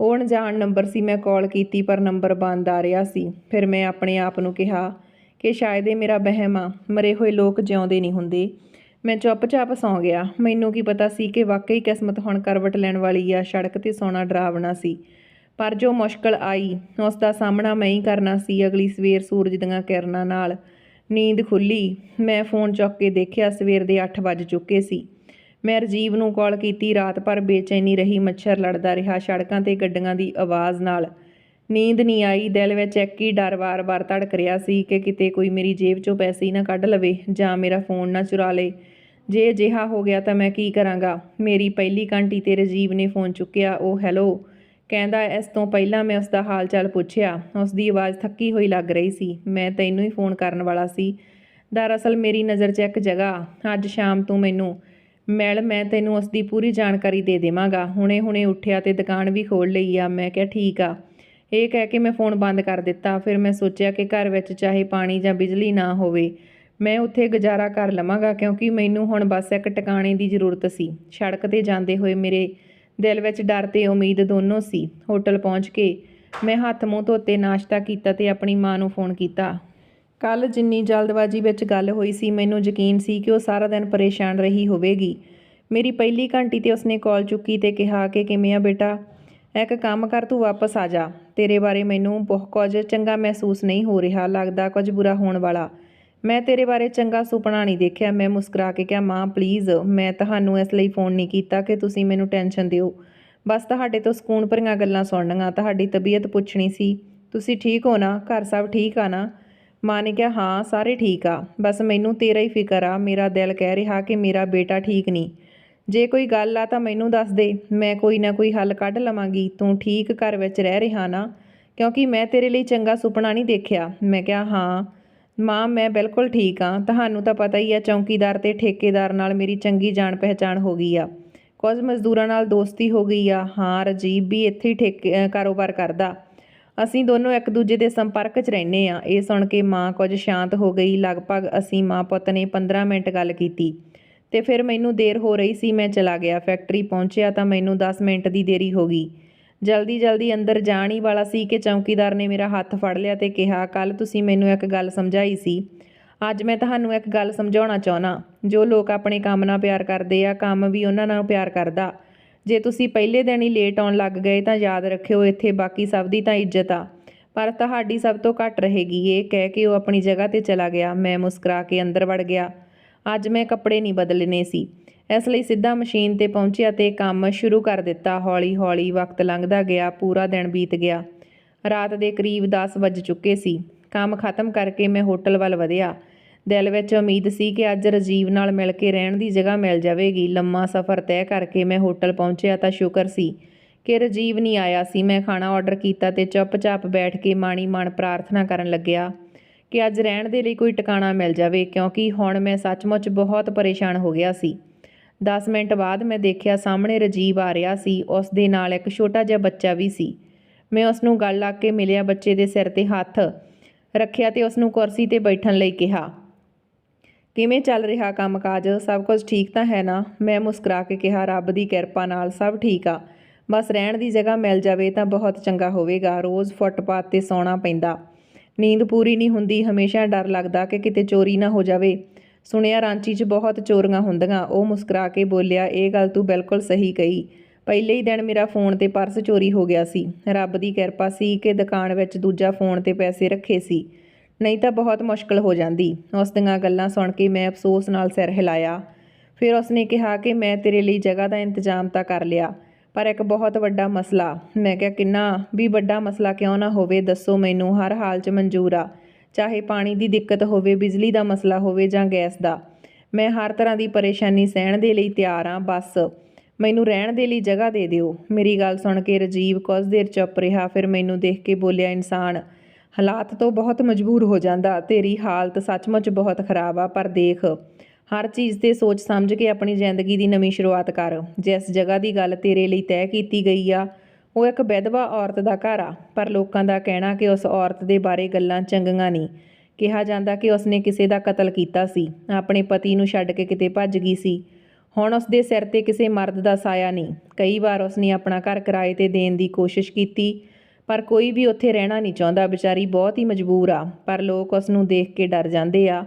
A: ਉਹ ਅਣਜਾਣ ਨੰਬਰ ਸੀ, ਮੈਂ ਕਾਲ ਕੀਤੀ, ਪਰ ਨੰਬਰ ਬੰਦ ਆ ਰਿਹਾ ਸੀ। ਫਿਰ ਮੈਂ ਆਪਣੇ ਆਪ ਨੂੰ ਕਿਹਾ ਕਿ ਸ਼ਾਇਦ ਇਹ ਮੇਰਾ ਵਹਿਮ ਆ, ਮਰੇ ਹੋਏ ਲੋਕ ਜਿਉਂਦੇ ਨਹੀਂ ਹੁੰਦੇ। ਮੈਂ ਚੁੱਪਚਾਪ ਸੌਂ ਗਿਆ। ਮੈਨੂੰ ਕੀ ਪਤਾ ਸੀ ਕਿ ਵਾਕਈ ਕਿਸਮਤ ਹੁਣ ਕਰਵਟ ਲੈਣ ਵਾਲੀ ਆ, ਸੜਕ ਤੇ ਸੌਣਾ ਡਰਾਵਣਾ ਸੀ। ਪਰ ਜੋ ਮੁਸ਼ਕਲ ਆਈ ਉਸ ਦਾ ਸਾਹਮਣਾ ਮੈਂ ਹੀ ਕਰਨਾ ਸੀ। ਅਗਲੀ ਸਵੇਰ ਸੂਰਜ ਦੀਆਂ ਕਿਰਨਾਂ ਨਾਲ ਨੀਂਦ ਖੁੱਲੀ। ਮੈਂ ਫੋਨ ਚੁੱਕ ਕੇ ਦੇਖਿਆ, ਸਵੇਰ ਦੇ 8 ਵੱਜ ਚੁੱਕੇ ਸੀ। ਮੈਂ ਰਜੀਵ ਨੂੰ ਕਾਲ ਕੀਤੀ। ਰਾਤ ਭਰ ਬੇਚੈਨੀ ਰਹੀ, ਮੱਛਰ ਲੜਦਾ ਰਿਹਾ। ਸੜਕਾਂ ਤੇ ਗੱਡੀਆਂ ਦੀ ਆਵਾਜ਼ ਨਾਲ ਨੀਂਦ ਨਹੀਂ ਆਈ। ਦਿਲ ਵਿੱਚ ਇੱਕ ਹੀ ਡਰ ਵਾਰ-ਵਾਰ ਧੜਕ ਰਿਹਾ ਸੀ ਕਿ ਕਿਤੇ ਕੋਈ ਮੇਰੀ ਜੇਬ 'ਚੋਂ ਪੈਸੇ ਹੀ ਨਾ ਕੱਢ ਲਵੇ ਜਾਂ ਮੇਰਾ ਫੋਨ ਨਾ ਚੁਰਾ ਲੇ। ਜੇ ਅਜਿਹਾ ਹੋ ਗਿਆ ਤਾਂ ਮੈਂ ਕੀ ਕਰਾਂਗਾ? ਮੇਰੀ ਪਹਿਲੀ ਘੰਟੀ ਤੇ ਰਜੀਵ ਨੇ ਫੋਨ ਚੁੱਕਿਆ, ਉਹ, ਹੈਲੋ ਕਹਿੰਦਾ, ਇਸ ਤੋਂ ਪਹਿਲਾਂ ਮੈਂ ਉਸ ਦਾ ਹਾਲ ਚਾਲ ਪੁੱਛਿਆ। ਉਸ ਦੀ ਆਵਾਜ਼ ਥੱਕੀ ਹੋਈ ਲੱਗ ਰਹੀ ਸੀ। ਮੈਂ ਤੈਨੂੰ ਹੀ ਫੋਨ ਕਰਨ ਵਾਲਾ ਸੀ। ਦਰਅਸਲ ਮੇਰੀ ਨਜ਼ਰ 'ਚ ਇੱਕ ਜਗ੍ਹਾ। ਅੱਜ ਸ਼ਾਮ ਤੂੰ ਮੈਨੂੰ ਮਿਲ ਮੈਂ ਤੈਨੂੰ ਉਸ ਦੀ ਪੂਰੀ ਜਾਣਕਾਰੀ ਦੇ ਦੇਵਾਂਗਾ। ਹੁਣੇ-ਹੁਣੇ ਉੱਠਿਆ ਤੇ ਦੁਕਾਨ ਵੀ ਖੋਲ ਲਈ ਆ। ਮੈਂ ਕਿਹਾ, ਠੀਕ ਆ। ਇਹ ਕਹਿ ਕੇ ਮੈਂ ਫੋਨ ਬੰਦ ਕਰ ਦਿੱਤਾ। ਫਿਰ ਮੈਂ ਸੋਚਿਆ ਕਿ ਘਰ ਵਿੱਚ ਚਾਹੇ ਪਾਣੀ ਜਾਂ ਬਿਜਲੀ ਨਾ ਹੋਵੇ, ਮੈਂ ਉੱਥੇ ਗੁਜ਼ਾਰਾ ਕਰ ਲਵਾਂਗਾ ਕਿਉਂਕਿ ਮੈਨੂੰ ਹੁਣ ਬਸ ਇੱਕ ਟਿਕਾਣੇ ਦੀ ਜ਼ਰੂਰਤ ਸੀ। ਸੜਕ ਤੇ ਜਾਂਦੇ ਹੋਏ ਮੇਰੇ ਦਿਲ ਵਿੱਚ ਡਰ ਤੇ ਉਮੀਦ ਦੋਨੋਂ ਸੀ। ਹੋਟਲ ਪਹੁੰਚ ਕੇ ਮੈਂ ਹੱਥ ਮੂੰਹ ਧੋਤੇ ਨਾਸ਼ਤਾ ਕੀਤਾ ਤੇ ਆਪਣੀ ਮਾਂ ਨੂੰ ਫੋਨ ਕੀਤਾ। ਕੱਲ ਜਿੰਨੀ ਜਲਦਬਾਜ਼ੀ ਵਿੱਚ ਗੱਲ ਹੋਈ ਸੀ, ਮੈਨੂੰ ਯਕੀਨ ਸੀ ਕਿ ਉਹ ਸਾਰਾ ਦਿਨ ਪਰੇਸ਼ਾਨ ਰਹੀ ਹੋਵੇਗੀ। ਮੇਰੀ ਪਹਿਲੀ ਘੰਟੀ ਤੇ ਉਸਨੇ ਕਾਲ ਚੁੱਕੀ ਤੇ ਕਿਹਾ ਕਿ ਕਿਵੇਂ ਆ ਬੇਟਾ? ਇੱਕ ਕੰਮ ਕਰ, ਤੂੰ ਵਾਪਸ ਆ ਜਾ। ਤੇਰੇ ਬਾਰੇ ਮੈਨੂੰ ਬਹੁਤ ਕੁਝ ਚੰਗਾ ਮਹਿਸੂਸ ਨਹੀਂ ਹੋ ਰਿਹਾ, ਲੱਗਦਾ ਕੁਝ ਬੁਰਾ ਹੋਣ ਵਾਲਾ। ਮੈਂ ਤੇਰੇ ਬਾਰੇ ਚੰਗਾ ਸੁਪਨਾ ਨਹੀਂ ਦੇਖਿਆ। ਮੈਂ ਮੁਸਕਰਾ ਕੇ ਕਿਹਾ, ਮਾਂ ਪਲੀਜ਼ ਮੈਂ ਤੁਹਾਨੂੰ ਇਸ ਲਈ ਫੋਨ ਨਹੀਂ ਕੀਤਾ ਕਿ ਤੁਸੀਂ ਮੈਨੂੰ ਟੈਨਸ਼ਨ ਦਿਓ। ਬਸ ਤੁਹਾਡੇ ਤੋਂ ਸਕੂਨ ਭਰੀਆਂ ਗੱਲਾਂ ਸੁਣਨੀਆਂ, ਤੁਹਾਡੀ ਤਬੀਅਤ ਪੁੱਛਣੀ ਸੀ। ਤੁਸੀਂ ਠੀਕ ਹੋ ਨਾ? ਘਰ ਸਭ ਠੀਕ ਆ ਨਾ? ਮਾਂ ਨੇ ਕਿਹਾ, ਹਾਂ, ਸਾਰੇ ਠੀਕ ਆ। ਬਸ ਮੈਨੂੰ ਤੇਰਾ ਹੀ ਫਿਕਰ ਆ। ਮੇਰਾ ਦਿਲ ਕਹਿ ਰਿਹਾ ਕਿ ਮੇਰਾ ਬੇਟਾ ਠੀਕ ਨਹੀਂ। ਜੇ ਕੋਈ ਗੱਲ ਆ ਤਾਂ ਮੈਨੂੰ ਦੱਸ ਦੇ। ਮੈਂ ਕੋਈ ਨਾ ਕੋਈ ਹੱਲ ਕੱਢ ਲਵਾਂਗੀ। ਤੂੰ ਠੀਕ ਘਰ ਵਿੱਚ ਰਹਿ ਰਿਹਾ ਨਾ? ਕਿਉਂਕਿ ਮੈਂ ਤੇਰੇ ਲਈ ਚੰਗਾ ਸੁਪਨਾ ਨਹੀਂ ਦੇਖਿਆ। ਮੈਂ ਕਿਹਾ, ਹਾਂ। ਮਾਂ, ਮੈਂ ਬਿਲਕੁਲ ਠੀਕ ਆ ਤੁਹਾਨੂੰ ਤਾਂ ਪਤਾ ਹੀ ਆ, ਚੌਂਕੀਦਾਰ ਤੇ ਠੇਕੇਦਾਰ ਨਾਲ ਮੇਰੀ ਚੰਗੀ ਜਾਣ ਪਹਿਚਾਣ ਹੋ ਗਈ ਆ। ਕੁਝ ਮਜ਼ਦੂਰਾਂ ਨਾਲ ਦੋਸਤੀ ਹੋ ਗਈ ਆ। ਹਾਂ ਰਜੀਬ ਵੀ ਇੱਥੇ ਹੀ ਠੇਕੇ ਕਾਰੋਬਾਰ ਕਰਦਾ। ਅਸੀਂ ਦੋਨੋਂ ਇੱਕ ਦੂਜੇ ਦੇ ਸੰਪਰਕ 'ਚ ਰਹਿੰਦੇ ਆ ਇਹ ਸੁਣ ਕੇ ਮਾਂ ਕੁਝ ਸ਼ਾਂਤ ਹੋ ਗਈ। ਲਗਭਗ ਅਸੀਂ ਮਾਂ ਪੁੱਤ ਨੇ 15 ਮਿੰਟ ਗੱਲ ਕੀਤੀ। ਤੇ ਫਿਰ ਮੈਨੂੰ ਦੇਰ ਹੋ ਰਹੀ ਸੀ, ਮੈਂ ਚਲਾ ਗਿਆ। ਫੈਕਟਰੀ ਪਹੁੰਚਿਆ ਤਾਂ ਮੈਨੂੰ 10 ਮਿੰਟ ਦੀ ਦੇਰੀ ਹੋ ਗਈ। ਜਲਦੀ ਜਲਦੀ ਅੰਦਰ ਜਾਣ ਹੀ ਵਾਲਾ ਸੀ ਕਿ ਚੌਂਕੀਦਾਰ ਨੇ ਮੇਰਾ ਹੱਥ ਫੜ ਲਿਆ ਤੇ ਕਿਹਾ ਕੱਲ ਤੁਸੀਂ ਮੈਨੂੰ ਇੱਕ ਗੱਲ ਸਮਝਾਈ ਸੀ। ਅੱਜ ਮੈਂ ਤੁਹਾਨੂੰ ਇੱਕ ਗੱਲ ਸਮਝਾਉਣਾ ਚਾਹਣਾ ਜੋ ਲੋਕ ਆਪਣੇ ਕੰਮ ਨਾਲ ਪਿਆਰ ਕਰਦੇ ਆ, ਕੰਮ ਵੀ ਉਹਨਾਂ ਨਾਲ ਪਿਆਰ ਕਰਦਾ। ਜੇ ਤੁਸੀਂ ਪਹਿਲੇ ਦਿਨ ਹੀ ਲੇਟ ਆਉਣ ਲੱਗ ਗਏ ਤਾਂ ਯਾਦ ਰੱਖਿਓ, ਇੱਥੇ ਬਾਕੀ ਸਭ ਦੀ ਤਾਂ ਇੱਜ਼ਤ ਆ। ਪਰ ਤੁਹਾਡੀ ਸਭ ਤੋਂ ਘੱਟ ਰਹੇਗੀ ਇਹ ਕਹਿ ਕੇ ਉਹ ਆਪਣੀ ਜਗ੍ਹਾ ਤੇ ਚਲਾ ਗਿਆ। ਮੈਂ ਮੁਸਕਰਾ ਕੇ ਅੰਦਰ ਵੜ ਗਿਆ। ਅੱਜ ਮੈਂ ਕੱਪੜੇ ਨਹੀਂ ਬਦਲਨੇ ਸੀ। ਇਸ ਲਈ ਸਿੱਧਾ ਮਸ਼ੀਨ ਤੇ ਪਹੁੰਚਿਆ ਤੇ ਕੰਮ ਸ਼ੁਰੂ ਕਰ ਦਿੱਤਾ। ਹੌਲੀ-ਹੌਲੀ ਵਕਤ ਲੰਘਦਾ ਗਿਆ, ਪੂਰਾ ਦਿਨ ਬੀਤ ਗਿਆ। ਰਾਤ ਦੇ ਕਰੀਬ 10 ਵੱਜ ਚੁੱਕੇ ਸੀ। ਕੰਮ ਖਤਮ ਕਰਕੇ ਮੈਂ ਹੋਟਲ ਵੱਲ ਵਧਿਆ। ਦਿਲ ਵਿੱਚ ਉਮੀਦ ਸੀ ਕਿ ਅੱਜ ਰਜੀਵ ਨਾਲ ਮਿਲ ਕੇ ਰਹਿਣ ਦੀ ਜਗ੍ਹਾ ਮਿਲ ਜਾਵੇਗੀ। ਲੰਮਾ ਸਫ਼ਰ ਤੈਅ ਕਰਕੇ ਮੈਂ ਹੋਟਲ ਪਹੁੰਚਿਆ ਤਾਂ ਸ਼ੁਕਰ ਸੀ ਕਿ ਰਜੀਵ ਨਹੀਂ ਆਇਆ ਸੀ। ਮੈਂ ਖਾਣਾ ਆਰਡਰ ਕੀਤਾ ਤੇ ਚੁੱਪਚਾਪ ਬੈਠ ਕੇ ਮਾਣੀ ਮਨ ਪ੍ਰਾਰਥਨਾ ਕਰਨ ਲੱਗਿਆ ਕਿ ਅੱਜ ਰਹਿਣ ਦੇ ਲਈ ਕੋਈ ਟਿਕਾਣਾ ਮਿਲ ਜਾਵੇ, ਕਿਉਂਕਿ ਹੁਣ ਮੈਂ ਸੱਚਮੁੱਚ ਬਹੁਤ ਪਰੇਸ਼ਾਨ ਹੋ ਗਿਆ ਸੀ। 10 ਮਿੰਟ ਬਾਅਦ ਮੈਂ ਦੇਖਿਆ ਸਾਹਮਣੇ ਰਜੀਵ ਆ ਰਿਹਾ ਸੀ, ਉਸ ਦੇ ਨਾਲ ਇੱਕ ਛੋਟਾ ਜਿਹਾ ਬੱਚਾ ਵੀ ਸੀ। ਮੈਂ ਉਸ ਨੂੰ ਗਲ ਲਾ ਕੇ ਮਿਲਿਆ ਬੱਚੇ ਦੇ ਸਿਰ ਤੇ ਹੱਥ ਰੱਖਿਆ ਤੇ ਉਸ ਨੂੰ ਕੁਰਸੀ ਤੇ ਬੈਠਣ ਲਈ ਕਿਹਾ। ਕਿਵੇਂ ਚੱਲ ਰਿਹਾ ਕੰਮਕਾਜ? ਸਭ ਕੁਝ ਠੀਕ ਤਾਂ ਹੈ ਨਾ? ਮੈਂ ਮੁਸਕਰਾ ਕੇ ਕਿਹਾ। ਰੱਬ ਦੀ ਕਿਰਪਾ ਨਾਲ ਸਭ ਠੀਕ ਆ। ਬਸ ਰਹਿਣ ਦੀ ਜਗ੍ਹਾ ਮਿਲ ਜਾਵੇ ਤਾਂ ਬਹੁਤ ਚੰਗਾ ਹੋਵੇਗਾ। ਰੋਜ਼ ਫੁੱਟਪਾਥ ਤੇ ਸੌਣਾ ਪੈਂਦਾ। ਨੀਂਦ ਪੂਰੀ ਨਹੀਂ ਹੁੰਦੀ। ਹਮੇਸ਼ਾ ਡਰ ਲੱਗਦਾ ਕਿ ਕਿਤੇ ਚੋਰੀ ਨਾ ਹੋ ਜਾਵੇ। ਸੁਣਿਆ ਰਾਂਚੀ 'ਚ ਬਹੁਤ ਚੋਰੀਆਂ ਹੁੰਦੀਆਂ। ਉਹ ਮੁਸਕਰਾ ਕੇ ਬੋਲਿਆ, ਇਹ ਗੱਲ ਤੂੰ ਬਿਲਕੁਲ ਸਹੀ ਕਹੀ। ਪਹਿਲੇ ਹੀ ਦਿਨ ਮੇਰਾ ਫੋਨ ਤੇ ਪਰਸ ਚੋਰੀ ਹੋ ਗਿਆ ਸੀ। ਰੱਬ ਦੀ ਕਿਰਪਾ ਸੀ ਕਿ ਦੁਕਾਨ ਵਿੱਚ ਦੂਜਾ ਫੋਨ ਤੇ ਪੈਸੇ ਰੱਖੇ ਸੀ। ਨਹੀਂ ਤਾਂ ਬਹੁਤ ਮੁਸ਼ਕਲ ਹੋ ਜਾਂਦੀ। ਉਸ ਦੀਆਂ ਗੱਲਾਂ ਸੁਣ ਕੇ ਮੈਂ ਅਫਸੋਸ ਨਾਲ ਸਿਰ ਹਿਲਾਇਆ। ਫਿਰ ਉਸਨੇ ਕਿਹਾ ਕਿ ਮੈਂ ਤੇਰੇ ਲਈ ਜਗ੍ਹਾ ਦਾ ਇੰਤਜ਼ਾਮ ਤਾਂ ਕਰ ਲਿਆ, ਪਰ ਇੱਕ ਬਹੁਤ ਵੱਡਾ ਮਸਲਾ। ਮੈਂ ਕਿਹਾ, ਕਿੰਨਾ ਵੀ ਵੱਡਾ ਮਸਲਾ ਕਿਉਂ ਨਾ ਹੋਵੇ, ਦੱਸੋ ਮੈਨੂੰ। ਹਰ ਹਾਲ 'ਚ ਮਨਜ਼ੂਰ ਆ। ਚਾਹੇ ਪਾਣੀ ਦੀ ਦਿੱਕਤ ਹੋਵੇ, ਬਿਜਲੀ ਦਾ ਮਸਲਾ ਹੋਵੇ ਜਾਂ ਗੈਸ ਦਾ, ਮੈਂ ਹਰ ਤਰ੍ਹਾਂ ਦੀ ਪਰੇਸ਼ਾਨੀ ਸਹਿਣ ਦੇ ਲਈ ਤਿਆਰ ਹਾਂ, ਬਸ। ਮੈਨੂੰ ਰਹਿਣ ਦੇ ਲਈ ਜਗ੍ਹਾ ਦੇ ਦਿਓ। ਮੇਰੀ ਗੱਲ ਸੁਣ ਕੇ ਰਜੀਵ ਕੁਝ ਦੇਰ ਚੁੱਪ ਰਿਹਾ, ਫਿਰ ਮੈਨੂੰ ਦੇਖ ਕੇ ਬੋਲਿਆ, ਇਨਸਾਨ, ਹਾਲਾਤ ਤੋਂ ਬਹੁਤ ਮਜਬੂਰ ਹੋ ਜਾਂਦਾ। ਤੇਰੀ ਹਾਲਤ ਸੱਚਮੁੱਚ ਬਹੁਤ ਖਰਾਬ ਆ, ਪਰ ਦੇਖ, ਹਰ ਚੀਜ਼ ਤੇ ਸੋਚ ਸਮਝ ਕੇ ਆਪਣੀ ਜ਼ਿੰਦਗੀ ਦੀ ਨਵੀਂ ਸ਼ੁਰੂਆਤ ਕਰ। ਜਿਸ ਜਗ੍ਹਾ ਦੀ ਗੱਲ ਤੇਰੇ ਲਈ ਤੈਅ ਕੀਤੀ ਗਈ ਆ ਉਹ ਇੱਕ ਵਿਧਵਾ ਔਰਤ ਦਾ ਘਰ ਆ, ਪਰ ਲੋਕਾਂ ਦਾ ਕਹਿਣਾ ਕਿ ਉਸ ਔਰਤ ਦੇ ਬਾਰੇ ਗੱਲਾਂ ਚੰਗੀਆਂ ਨਹੀਂ। ਕਿਹਾ ਜਾਂਦਾ ਕਿ ਉਸਨੇ ਕਿਸੇ ਦਾ ਕਤਲ ਕੀਤਾ ਸੀ, ਆਪਣੇ ਪਤੀ ਨੂੰ ਛੱਡ ਕੇ ਕਿਤੇ ਭੱਜ ਗਈ ਸੀ। ਹੁਣ ਉਸ ਦੇ ਸਿਰ ਤੇ ਕਿਸੇ ਮਰਦ ਦਾ ਸਾਇਆ ਨਹੀਂ। ਕਈ ਵਾਰ ਉਸਨੇ ਆਪਣਾ ਘਰ ਕਿਰਾਏ ਤੇ ਦੇਣ ਦੀ ਕੋਸ਼ਿਸ਼ ਕੀਤੀ, ਪਰ ਕੋਈ ਵੀ ਉੱਥੇ ਰਹਿਣਾ ਨਹੀਂ ਚਾਹੁੰਦਾ। ਵਿਚਾਰੀ ਬਹੁਤ ਹੀ ਮਜਬੂਰ ਆ, ਪਰ ਲੋਕ ਉਸ ਨੂੰ ਦੇਖ ਕੇ ਡਰ ਜਾਂਦੇ ਆ।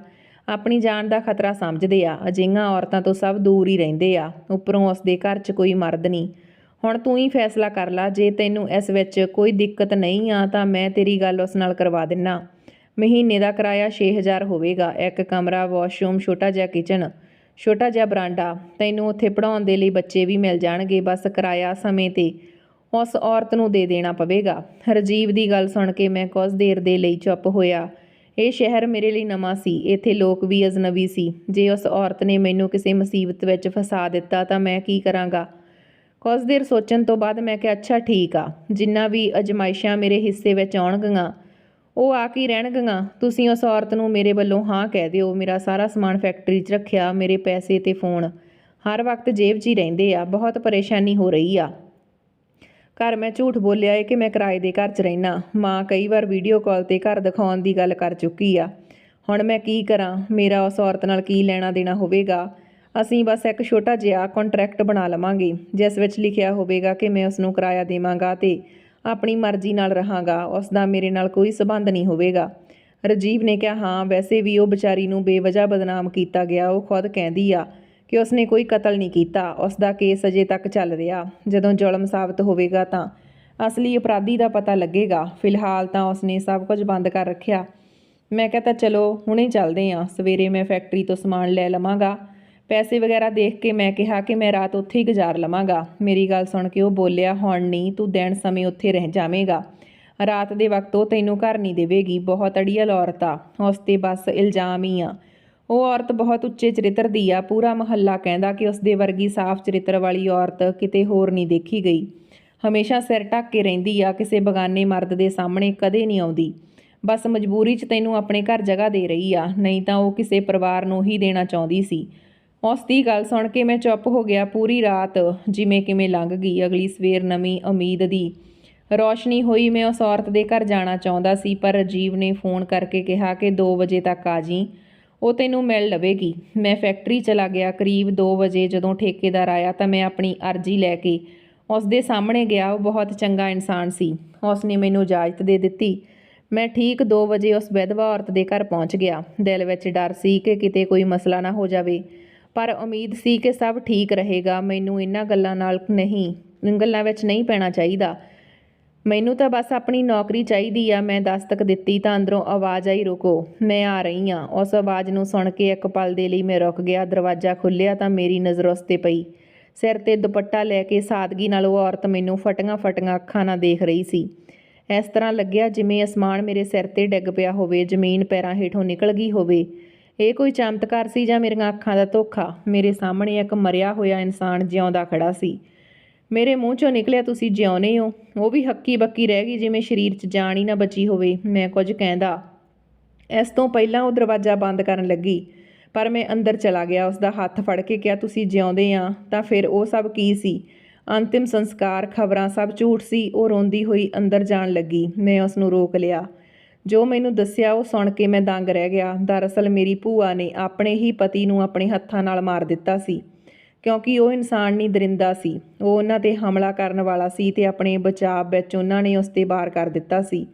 A: ਆਪਣੀ ਜਾਨ ਦਾ ਖਤਰਾ ਸਮਝਦੇ ਆ। ਅਜਿਹੀਆਂ ਔਰਤਾਂ ਤੋਂ ਸਭ ਦੂਰ ਹੀ ਰਹਿੰਦੇ ਆ। ਉੱਪਰੋਂ ਉਸ ਦੇ ਘਰ 'ਚ ਕੋਈ ਮਰਦ ਨਹੀਂ। ਹੁਣ ਤੂੰ ਹੀ ਫੈਸਲਾ ਕਰ ਲੈ, ਜੇ ਤੈਨੂੰ ਇਸ ਵਿੱਚ ਕੋਈ ਦਿੱਕਤ ਨਹੀਂ ਆ, ਤਾਂ ਮੈਂ ਤੇਰੀ ਗੱਲ ਉਸ ਨਾਲ ਕਰਵਾ ਦਿੰਨਾ। ਮਹੀਨੇ ਦਾ ਕਿਰਾਇਆ 6000 ਹੋਵੇਗਾ। ਇੱਕ ਕਮਰਾ, ਵਾਸ਼ਰੂਮ, ਛੋਟਾ ਜਿਹਾ ਕਿਚਨ ਛੋਟਾ ਜਿਹਾ ਬਰਾਂਡਾ। ਤੈਨੂੰ ਉੱਥੇ ਪੜਾਉਣ ਦੇ ਲਈ ਬੱਚੇ ਵੀ ਮਿਲ ਜਾਣਗੇ। ਬਸ ਕਿਰਾਇਆ ਸਮੇਂ ਤੇ ਉਸ ਔਰਤ ਨੂੰ ਦੇ ਦੇਣਾ ਪਵੇਗਾ। ਰਜੀਵ ਦੀ ਗੱਲ ਸੁਣ ਕੇ ਮੈਂ ਕੁਝ ਦੇਰ ਦੇ ਲਈ ਚੁੱਪ ਹੋਇਆ। ਇਹ ਸ਼ਹਿਰ ਮੇਰੇ ਲਈ ਨਵਾਂ ਸੀ। ਇੱਥੇ ਲੋਕ ਵੀ ਅਜਨਬੀ ਸੀ। ਜੇ ਉਸ ਔਰਤ ਨੇ ਮੈਨੂੰ ਕਿਸੇ ਮੁਸੀਬਤ ਵਿੱਚ ਫਸਾ ਦਿੱਤਾ, ਤਾਂ ਮੈਂ ਕੀ ਕਰਾਂਗਾ? ਕੁਝ ਦੇਰ ਸੋਚਣ ਤੋਂ ਬਾਅਦ ਮੈਂ ਕਿਹਾ, ਅੱਛਾ, ਠੀਕ ਆ। ਜਿੰਨਾ ਵੀ ਅਜਮਾਇਸ਼ਾਂ ਮੇਰੇ ਹਿੱਸੇ ਵਿੱਚ ਆਉਣਗੀਆਂ, ਉਹ ਆ ਕੀ ਰਹਿਣਗੀਆਂ। ਤੁਸੀਂ ਉਸ ਔਰਤ ਨੂੰ ਮੇਰੇ ਵੱਲੋਂ ਹਾਂ ਕਹਿ ਦਿਓ। ਮੇਰਾ ਸਾਰਾ ਸਮਾਨ ਫੈਕਟਰੀ 'ਚ ਰੱਖਿਆ, ਮੇਰੇ ਪੈਸੇ ਤੇ ਫੋਨ। ਹਰ ਵਕਤ ਜੇਬ 'ਚ ਹੀ ਰਹਿੰਦੇ ਆ। ਬਹੁਤ ਪਰੇਸ਼ਾਨੀ ਹੋ ਰਹੀ ਆ। ਘਰ ਮੈਂ ਝੂਠ ਬੋਲਿਆ ਏ ਕਿ ਮੈਂ ਕਿਰਾਏ ਦੇ ਘਰ 'ਚ ਰਹਿਣਾ ਮਾਂ ਕਈ ਵਾਰ ਵੀਡੀਓ ਕਾਲ ਤੇ ਘਰ ਦਿਖਾਉਣ ਦੀ ਗੱਲ ਕਰ ਚੁੱਕੀ ਆ। ਹੁਣ ਮੈਂ ਕੀ ਕਰਾਂ? ਮੇਰਾ ਉਸ ਔਰਤ ਨਾਲ ਕੀ ਲੈਣਾ ਦੇਣਾ ਹੋਵੇਗਾ? ਅਸੀਂ ਬਸ ਇੱਕ ਛੋਟਾ ਜਿਹਾ ਕੰਟਰੈਕਟ ਬਣਾ ਲਵਾਂਗੇ, ਜਿਸ ਵਿੱਚ ਲਿਖਿਆ ਹੋਵੇਗਾ ਕਿ ਮੈਂ ਉਸ ਨੂੰ ਕਿਰਾਇਆ ਦੇਵਾਂਗਾ ਤੇ ਆਪਣੀ ਮਰਜ਼ੀ ਨਾਲ ਰਹਾਂਗਾ ਉਸ ਦਾ ਮੇਰੇ ਨਾਲ ਕੋਈ ਸਬੰਧ ਨਹੀਂ ਹੋਵੇਗਾ। ਰਜੀਵ ਨੇ ਕਿਹਾ, ਹਾਂ, ਵੈਸੇ ਵੀ ਉਹ ਵਿਚਾਰੀ ਨੂੰ ਬੇਵਜ੍ਹਾ ਬਦਨਾਮ ਕੀਤਾ ਗਿਆ, ਉਹ ਖੁਦ ਕਹਿੰਦੀ ਆ ਕਿ ਉਸਨੇ ਕੋਈ ਕਤਲ ਨਹੀਂ ਕੀਤਾ ਉਸ ਦਾ ਕੇਸ ਅਜੇ ਤੱਕ ਚੱਲ ਰਿਹਾ। ਜਦੋਂ ਜ਼ੁਲਮ ਸਾਬਤ ਹੋਵੇਗਾ ਤਾਂ ਅਸਲੀ ਅਪਰਾਧੀ ਦਾ ਪਤਾ ਲੱਗੇਗਾ। ਫਿਲਹਾਲ ਤਾਂ ਉਸਨੇ ਸਭ ਕੁਝ ਬੰਦ ਕਰ ਰੱਖਿਆ। ਮੈਂ ਕਹਤਾ ਚਲੋ, ਹੁਣੇ ਚੱਲਦੇ ਆਂ। ਸਵੇਰੇ ਮੈਂ ਫੈਕਟਰੀ ਤੋਂ ਸਮਾਨ ਲੈ ਲਵਾਂਗਾ। ਪੈਸੇ ਵਗੈਰਾ ਦੇਖ ਕੇ ਮੈਂ ਕਿਹਾ ਕਿ ਮੈਂ ਰਾਤ ਉੱਥੇ ਹੀ ਗੁਜ਼ਾਰ ਲਵਾਂਗਾ। ਮੇਰੀ ਗੱਲ ਸੁਣ ਕੇ ਉਹ ਬੋਲਿਆ, ਹੁਣ ਨਹੀਂ, ਤੂੰ ਦਿਨ ਸਮੇਂ ਉੱਥੇ ਰਹਿ ਜਾਵੇਂਗਾ। ਰਾਤ ਦੇ ਵਕਤ ਉਹ ਤੈਨੂੰ ਘਰ ਨਹੀਂ ਦੇਵੇਗੀ, ਬਹੁਤ ਅੜੀਅਲ ਔਰਤ ਆ। ਉਸ ਤੇ ਬਸ ਇਲਜ਼ਾਮ ਹੀ ਆ। ਉਹ ਔਰਤ ਬਹੁਤ ਉੱਚੇ ਚਰਿੱਤਰ ਦੀ ਆ, ਪੂਰਾ ਮਹੱਲਾ ਕਹਿੰਦਾ ਕਿ ਉਸ ਦੇ ਵਰਗੀ ਸਾਫ਼ ਚਰਿੱਤਰ ਵਾਲੀ ਔਰਤ ਕਿਤੇ ਹੋਰ ਨਹੀਂ ਦੇਖੀ ਗਈ। ਹਮੇਸ਼ਾ ਸਿਰ ਢੱਕ ਕੇ ਰਹਿੰਦੀ ਆ, ਕਿਸੇ ਬਗਾਨੇ ਮਰਦ ਦੇ ਸਾਹਮਣੇ ਕਦੇ ਨਹੀਂ ਆਉਂਦੀ। ਬਸ ਮਜਬੂਰੀ 'ਚ ਤੈਨੂੰ ਆਪਣੇ ਘਰ ਜਗ੍ਹਾ ਦੇ ਰਹੀ ਆ, ਨਹੀਂ ਤਾਂ ਉਹ ਕਿਸੇ ਪਰਿਵਾਰ ਨੂੰ ਹੀ ਦੇਣਾ ਚਾਹੁੰਦੀ ਸੀ। ਉਸ ਦੀ ਗੱਲ ਸੁਣ ਕੇ ਮੈਂ ਚੁੱਪ ਹੋ ਗਿਆ ਪੂਰੀ ਰਾਤ, ਜਿਵੇਂ ਕਿਵੇਂ ਲੰਘ ਗਈ ਅਗਲੀ ਸਵੇਰ ਨਵੀਂ ਉਮੀਦ ਦੀ। ਰੌਸ਼ਨੀ ਹੋਈ ਮੈਂ ਉਸ ਔਰਤ ਦੇ ਘਰ ਜਾਣਾ ਚਾਹੁੰਦਾ ਸੀ, ਪਰ ਰਾਜੀਵ ਨੇ ਫੋਨ ਕਰਕੇ ਕਿਹਾ ਕਿ 2 ਵਜੇ ਤੱਕ ਆ ਜੀ। ਉਹ ਤੈਨੂੰ ਮਿਲ ਲਵੇਗੀ। ਮੈਂ ਫੈਕਟਰੀ ਚਲਾ ਗਿਆ। ਕਰੀਬ 2 ਵਜੇ ਜਦੋਂ ਠੇਕੇਦਾਰ ਆਇਆ ਤਾਂ ਮੈਂ ਆਪਣੀ ਅਰਜ਼ੀ ਲੈ ਕੇ ਉਸ ਦੇ ਸਾਹਮਣੇ ਗਿਆ। ਉਹ ਬਹੁਤ ਚੰਗਾ ਇਨਸਾਨ ਸੀ। ਉਸ ਨੇ ਮੈਨੂੰ ਇਜਾਜ਼ਤ ਦੇ ਦਿੱਤੀ। ਮੈਂ ਠੀਕ 2 ਵਜੇ ਉਸ ਵਿਧਵਾ ਔਰਤ ਦੇ ਘਰ ਪਹੁੰਚ ਗਿਆ। ਦਿਲ ਵਿੱਚ ਡਰ ਸੀ ਕਿ ਕਿਤੇ ਕੋਈ ਮਸਲਾ ਨਾ ਹੋ ਜਾਵੇ। ਪਰ ਉਮੀਦ ਸੀ ਕਿ ਸਭ ਠੀਕ ਰਹੇਗਾ। ਮੈਨੂੰ ਇਹਨਾਂ ਗੱਲਾਂ ਨਾਲ ਨਹੀਂ ਗੱਲਾਂ ਵਿੱਚ ਨਹੀਂ ਪੈਣਾ ਚਾਹੀਦਾ। ਮੈਨੂੰ ਤਾਂ ਬਸ ਆਪਣੀ ਨੌਕਰੀ ਚਾਹੀਦੀ ਆ, ਮੈਂ ਦਸਤਕ ਦਿੱਤੀ ਤਾਂ ਅੰਦਰੋਂ ਆਵਾਜ਼ ਆਈ, ਰੁਕੋ, ਮੈਂ ਆ ਰਹੀ ਆ ਉਸ ਆਵਾਜ਼ ਨੂੰ ਸੁਣ ਕੇ ਇੱਕ ਪਲ ਦੇ ਲਈ ਮੈਂ ਰੁਕ ਗਿਆ। ਦਰਵਾਜ਼ਾ ਖੁੱਲਿਆ ਤਾਂ ਮੇਰੀ ਨਜ਼ਰ ਉਸ ਤੇ ਪਈ। ਸਿਰ ਤੇ ਦੁਪੱਟਾ ਲੈ ਕੇ ਸਾਦਗੀ ਨਾਲ ਉਹ ਔਰਤ ਮੈਨੂੰ ਫਟੀਆਂ ਫਟੀਆਂ ਅੱਖਾਂ ਨਾਲ ਦੇਖ ਰਹੀ ਸੀ। ਇਸ ਤਰ੍ਹਾਂ ਲੱਗਿਆ ਜਿਵੇਂ ਅਸਮਾਨ ਮੇਰੇ ਸਿਰ ਤੇ ਡਿੱਗ ਪਿਆ ਹੋਵੇ, ਜ਼ਮੀਨ ਪੈਰਾਂ ਹੇਠੋਂ ਨਿਕਲ ਗਈ ਹੋਵੇ। ਇਹ ਕੋਈ ਚਮਤਕਾਰ ਸੀ ਜਾਂ ਮੇਰੀਆਂ ਅੱਖਾਂ ਦਾ ਧੋਖਾ? ਮੇਰੇ ਸਾਹਮਣੇ ਇੱਕ ਮਰਿਆ ਹੋਇਆ ਇਨਸਾਨ ਜਿਉਂਦਾ ਖੜਾ ਸੀ। ਮੇਰੇ ਮੂੰਹ ਚੋਂ ਨਿਕਲਿਆ, ਤੁਸੀਂ ਜਿਉਂਦੇ ਹੋ। ਉਹ ਵੀ ਹੱਕੀ ਬੱਕੀ ਰਹਿ ਗਈ ਜਿਵੇਂ ਸਰੀਰ 'ਚ ਜਾਨ ਹੀ ਨਾ ਬਚੀ ਹੋਵੇ। ਮੈਂ ਕੁਝ ਕਹਿੰਦਾ। ਇਸ ਤੋਂ ਪਹਿਲਾਂ ਉਹ ਦਰਵਾਜ਼ਾ ਬੰਦ ਕਰਨ ਲੱਗੀ, ਪਰ ਮੈਂ ਅੰਦਰ ਚਲਾ ਗਿਆ। ਉਸ ਦਾ ਹੱਥ ਫੜ ਕੇ ਕਿਹਾ, ਤੁਸੀਂ ਜਿਉਂਦੇ ਆ। ਤਾਂ ਫਿਰ ਉਹ ਸਭ ਕੀ ਸੀ? ਅੰਤਿਮ ਸੰਸਕਾਰ, ਖਬਰਾਂ ਸਭ ਝੂਠ ਸੀ। ਉਹ ਰੋਂਦੀ ਹੋਈ ਅੰਦਰ ਜਾਣ ਲੱਗੀ। ਮੈਂ ਉਸ ਨੂੰ ਰੋਕ ਲਿਆ। ਜੋ ਮੈਨੂੰ ਦੱਸਿਆ ਉਹ ਸੁਣ ਕੇ ਮੈਂ ਦੰਗ ਰਹਿ ਗਿਆ। ਦਰਅਸਲ ਮੇਰੀ ਭੂਆ ਨੇ ਆਪਣੇ ਹੀ ਪਤੀ ਨੂੰ ਆਪਣੇ ਹੱਥਾਂ ਨਾਲ ਮਾਰ ਦਿੱਤਾ ਸੀ, ਕਿਉਂਕਿ ਉਹ ਇਨਸਾਨ ਨਹੀਂ, ਦਰਿੰਦਾ ਸੀ। ਉਹ ਉਹਨਾਂ ਤੇ ਹਮਲਾ ਕਰਨ ਵਾਲਾ ਸੀ ਤੇ ਆਪਣੇ ਬਚਾਅ ਵਿੱਚ ਉਹਨਾਂ ਨੇ ਉਸ ਤੇ ਵਾਰ ਕਰ ਦਿੱਤਾ ਸੀ।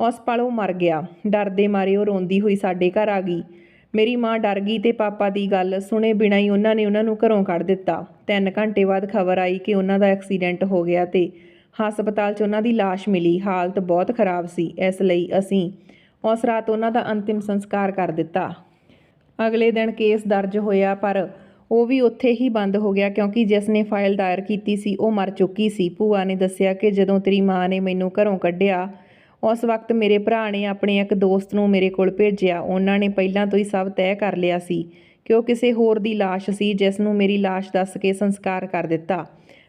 A: ਉਸ ਪਲ ਉਹ ਮਰ ਗਿਆ। ਡਰਦੇ ਮਾਰੇ ਉਹ ਰੋਂਦੀ ਹੋਈ ਸਾਡੇ ਘਰ ਆ ਗਈ। ਮੇਰੀ ਮਾਂ ਡਰ ਗਈ ਤੇ ਪਾਪਾ ਦੀ ਗੱਲ ਸੁਣੇ ਬਿਨਾਂ ਹੀ ਉਹਨਾਂ ਨੇ ਉਹਨਾਂ ਨੂੰ ਘਰੋਂ ਕੱਢ ਦਿੱਤਾ। ਤਿੰਨ ਘੰਟੇ ਬਾਅਦ ਖਬਰ ਆਈ ਕਿ ਉਹਨਾਂ ਦਾ ਐਕਸੀਡੈਂਟ ਹੋ ਗਿਆ ਤੇ ਹਸਪਤਾਲ 'ਚ ਉਹਨਾਂ ਦੀ ਲਾਸ਼ ਮਿਲੀ। ਹਾਲਤ ਬਹੁਤ ਖਰਾਬ ਸੀ। ਇਸ ਲਈ ਅਸੀਂ ਉਸ ਰਾਤ ਉਹਨਾਂ ਦਾ ਅੰਤਿਮ ਸੰਸਕਾਰ ਕਰ ਦਿੱਤਾ। ਅਗਲੇ ਦਿਨ ਕੇਸ ਦਰਜ ਹੋਇਆ, ਪਰ ਉਹ ਵੀ ਉੱਥੇ ਹੀ ਬੰਦ ਹੋ ਗਿਆ ਕਿਉਂਕਿ ਜਿਸ ਨੇ ਫਾਈਲ ਦਾਇਰ ਕੀਤੀ ਸੀ, ਉਹ ਮਰ ਚੁੱਕੀ ਸੀ। ਭੂਆ ਨੇ ਦੱਸਿਆ ਕਿ ਜਦੋਂ ਤੇਰੀ ਮਾਂ ਨੇ ਮੈਨੂੰ ਘਰੋਂ ਕੱਢਿਆ, ਉਸ ਵਕਤ ਮੇਰੇ ਭਰਾ ਨੇ ਆਪਣੇ ਇੱਕ ਦੋਸਤ ਨੂੰ ਮੇਰੇ ਕੋਲ ਭੇਜਿਆ। ਉਹਨਾਂ ਨੇ ਪਹਿਲਾਂ ਤੋਂ ਹੀ ਸਭ ਤੈਅ ਕਰ ਲਿਆ ਸੀ ਕਿ ਉਹ ਕਿਸੇ ਹੋਰ ਦੀ ਲਾਸ਼ ਸੀ, ਜਿਸ ਨੂੰ ਮੇਰੀ ਲਾਸ਼ ਦੱਸ ਕੇ ਸੰਸਕਾਰ ਕਰ ਦਿੱਤਾ।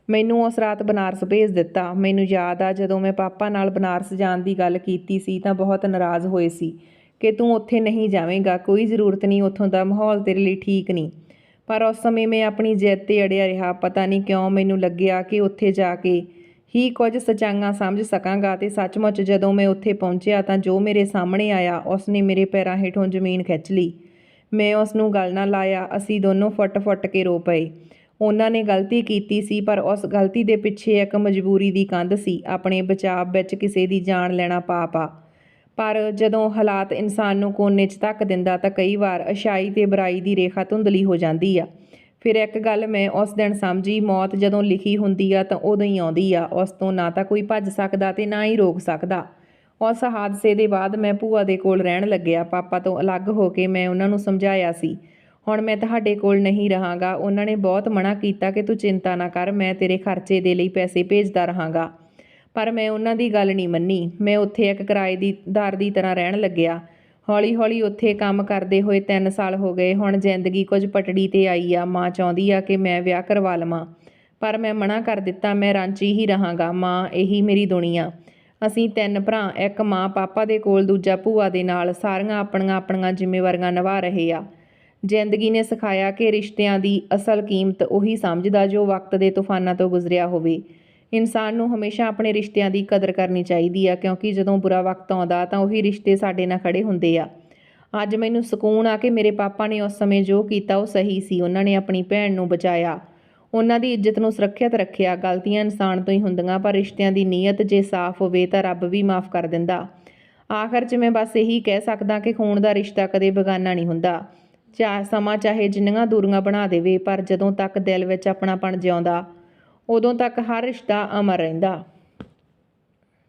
A: ਮੈਨੂੰ ਉਸ ਰਾਤ ਬਨਾਰਸ ਭੇਜ ਦਿੱਤਾ। ਮੈਨੂੰ ਯਾਦ ਆ, ਜਦੋਂ ਮੈਂ ਪਾਪਾ ਨਾਲ ਬਨਾਰਸ ਜਾਣ ਦੀ ਗੱਲ ਕੀਤੀ ਸੀ, ਤਾਂ ਬਹੁਤ ਨਾਰਾਜ਼ ਹੋਏ ਸੀ ਕਿ ਤੂੰ ਉੱਥੇ ਨਹੀਂ ਜਾਵੇਂਗਾ, ਕੋਈ ਜ਼ਰੂਰਤ ਨਹੀਂ, ਉੱਥੋਂ ਦਾ ਮਾਹੌਲ ਤੇਰੇ ਲਈ ਠੀਕ ਨਹੀਂ। ਪਰ ਉਸ ਸਮੇਂ ਮੈਂ ਆਪਣੀ ਜਿੱਦ ਤੇ ਅੜਿਆ ਰਿਹਾ। ਪਤਾ ਨਹੀਂ ਕਿਉਂ ਮੈਨੂੰ ਲੱਗਿਆ ਕਿ ਉੱਥੇ ਜਾ ਕੇ ਹੀ ਕੁਝ ਸੱਚਾਈਆਂ ਸਮਝ ਸਕਾਂਗਾ ਤੇ ਸੱਚਮੁੱਚ ਜਦੋਂ ਮੈਂ ਉੱਥੇ ਪਹੁੰਚਿਆ, ਤਾਂ ਜੋ ਮੇਰੇ ਸਾਹਮਣੇ ਆਇਆ ਉਸ ਨੇ ਮੇਰੇ ਪੈਰਾਂ ਹੇਠੋਂ ਜ਼ਮੀਨ ਖਿੱਚ ਲਈ। ਮੈਂ ਉਸ ਨੂੰ ਗਲ ਨਾਲ ਲਾਇਆ। ਅਸੀਂ ਦੋਨੋਂ ਫੁੱਟ-ਫੁੱਟ ਕੇ ਰੋ ਪਏ। ਉਹਨਾਂ ਨੇ ਗਲਤੀ ਕੀਤੀ ਸੀ, ਪਰ ਉਸ ਗਲਤੀ ਦੇ ਪਿੱਛੇ ਇੱਕ ਮਜਬੂਰੀ ਦੀ ਕੰਧ ਸੀ, ਆਪਣੇ ਬਚਾਅ ਵਿੱਚ ਕਿਸੇ ਦੀ ਜਾਨ ਲੈਣਾ ਪਾਪ ਆ। ਪਰ ਜਦੋਂ ਹਾਲਾਤ ਇਨਸਾਨ ਨੂੰ ਕੋਨੇ 'ਚ ਧੱਕ ਦਿੰਦਾ, ਤਾਂ ਕਈ ਵਾਰ ਅਛਾਈ ਤੇ ਬੁਰਾਈ ਦੀ ਰੇਖਾ ਧੁੰਦਲੀ ਹੋ ਜਾਂਦੀ ਆ। ਫਿਰ ਇੱਕ ਗੱਲ ਮੈਂ ਉਸ ਦਿਨ ਸਮਝੀ, ਮੌਤ ਜਦੋਂ ਲਿਖੀ ਹੁੰਦੀ ਆ, ਤਾਂ ਉਦੋਂ ਹੀ ਆਉਂਦੀ ਆ। ਉਸ ਤੋਂ ਨਾ ਤਾਂ ਕੋਈ ਭੱਜ ਸਕਦਾ ਤੇ ਨਾ ਹੀ ਰੋਕ ਸਕਦਾ। ਉਸ ਹਾਦਸੇ ਦੇ ਬਾਅਦ ਮੈਂ ਭੂਆ ਦੇ ਕੋਲ ਰਹਿਣ ਲੱਗਿਆ। ਪਾਪਾ ਤੋਂ ਅਲੱਗ ਹੋ ਕੇ ਮੈਂ ਉਹਨਾਂ ਨੂੰ ਸਮਝਾਇਆ ਸੀ। ਹੁਣ ਮੈਂ ਤੁਹਾਡੇ ਕੋਲ ਨਹੀਂ ਰਹਾਂਗਾ। ਉਹਨਾਂ ਨੇ ਬਹੁਤ ਮਨਾ ਕੀਤਾ ਕਿ ਤੂੰ ਚਿੰਤਾ ਨਾ ਕਰ, ਮੈਂ ਤੇਰੇ ਖਰਚੇ ਦੇ ਲਈ ਪੈਸੇ ਭੇਜਦਾ ਰਹਾਂਗਾ। ਪਰ ਮੈਂ ਉਹਨਾਂ ਦੀ ਗੱਲ ਨਹੀਂ ਮੰਨੀ। ਮੈਂ ਉੱਥੇ ਇੱਕ ਕਿਰਾਏ ਦੀ, ਦਾਰ ਦੀ ਤਰ੍ਹਾਂ ਰਹਿਣ ਲੱਗਿਆ। ਹੌਲੀ-ਹੌਲੀ ਉੱਥੇ ਕੰਮ ਕਰਦੇ ਹੋਏ 3 ਸਾਲ ਹੋ ਗਏ। ਹੁਣ ਜ਼ਿੰਦਗੀ ਕੁਝ ਪਟੜੀ ਤੇ ਆਈ ਆ। ਮਾਂ ਚਾਹੁੰਦੀ ਆ ਕਿ ਮੈਂ ਵਿਆਹ ਕਰਵਾ ਲਵਾਂ। ਪਰ ਮੈਂ ਮਨਾ ਕਰ ਦਿੱਤਾ, ਮੈਂ ਰਾਂਚੀ ਹੀ ਰਹਾਂਗਾ। ਮਾਂ ਇਹੀ ਮੇਰੀ ਦੁਨੀਆ। ਅਸੀਂ ਤਿੰਨ ਭਰਾ, ਇੱਕ ਮਾਂ ਪਾਪਾ ਦੇ ਕੋਲ ਦੂਜਾ ਭੂਆ ਦੇ ਨਾਲ ਸਾਰੀਆਂ ਆਪਣੀਆਂ ਆਪਣੀਆਂ ਜ਼ਿੰਮੇਵਾਰੀਆਂ ਨਿਭਾ ਰਹੇ ਆ। ਜ਼ਿੰਦਗੀ ਨੇ ਸਿਖਾਇਆ ਕਿ ਰਿਸ਼ਤਿਆਂ ਦੀ ਅਸਲ ਕੀਮਤ ਉਹੀ ਸਮਝਦਾ ਜੋ ਵਕਤ ਦੇ ਤੂਫਾਨਾਂ ਤੋਂ ਗੁਜ਼ਰਿਆ ਹੋਵੇ। ਇਨਸਾਨ ਨੂੰ ਹਮੇਸ਼ਾ ਆਪਣੇ ਰਿਸ਼ਤਿਆਂ ਦੀ ਕਦਰ ਕਰਨੀ ਚਾਹੀਦੀ ਆ, ਕਿਉਂਕਿ ਜਦੋਂ ਬੁਰਾ ਵਕਤ ਆਉਂਦਾ ਤਾਂ ਉਹੀ ਰਿਸ਼ਤੇ ਸਾਡੇ ਨਾਲ ਖੜੇ ਹੁੰਦੇ ਆ। ਅੱਜ ਮੈਨੂੰ ਸਕੂਨ ਆ ਕਿ ਮੇਰੇ ਪਾਪਾ ਨੇ ਉਸ ਸਮੇਂ ਜੋ ਕੀਤਾ ਉਹ ਸਹੀ ਸੀ, ਉਹਨਾਂ ਨੇ ਆਪਣੀ ਭੈਣ ਨੂੰ ਬਚਾਇਆ। ਉਹਨਾਂ ਦੀ ਇੱਜ਼ਤ ਨੂੰ ਸੁਰੱਖਿਅਤ ਰੱਖਿਆ, ਗਲਤੀਆਂ ਇਨਸਾਨ ਤੋਂ ਹੀ ਹੁੰਦੀਆਂ, ਪਰ ਰਿਸ਼ਤਿਆਂ ਦੀ ਨੀਅਤ ਜੇ ਸਾਫ਼ ਹੋਵੇ ਤਾਂ ਰੱਬ ਵੀ ਮਾਫ਼ ਕਰ ਦਿੰਦਾ। ਆਖਰ 'ਚ ਮੈਂ ਬਸ ਇਹੀ ਕਹਿ ਸਕਦਾ ਕਿ ਖੂਨ ਦਾ ਰਿਸ਼ਤਾ ਕਦੇ ਬੇਗਾਨਾ ਨਹੀਂ ਹੁੰਦਾ। ਚਾਹ ਸਮਾਂ ਚਾਹੇ ਜਿੰਨੀਆਂ ਦੂਰੀਆਂ ਬਣਾ ਦੇਵੇ, ਪਰ ਜਦੋਂ ਤੱਕ ਦਿਲ ਵਿੱਚ ਆਪਣਾਪਣ ਜਿਉਂਦਾ, ਉਦੋਂ ਤੱਕ ਹਰ ਰਿਸ਼ਤਾ ਅਮਰ ਰਹਿੰਦਾ।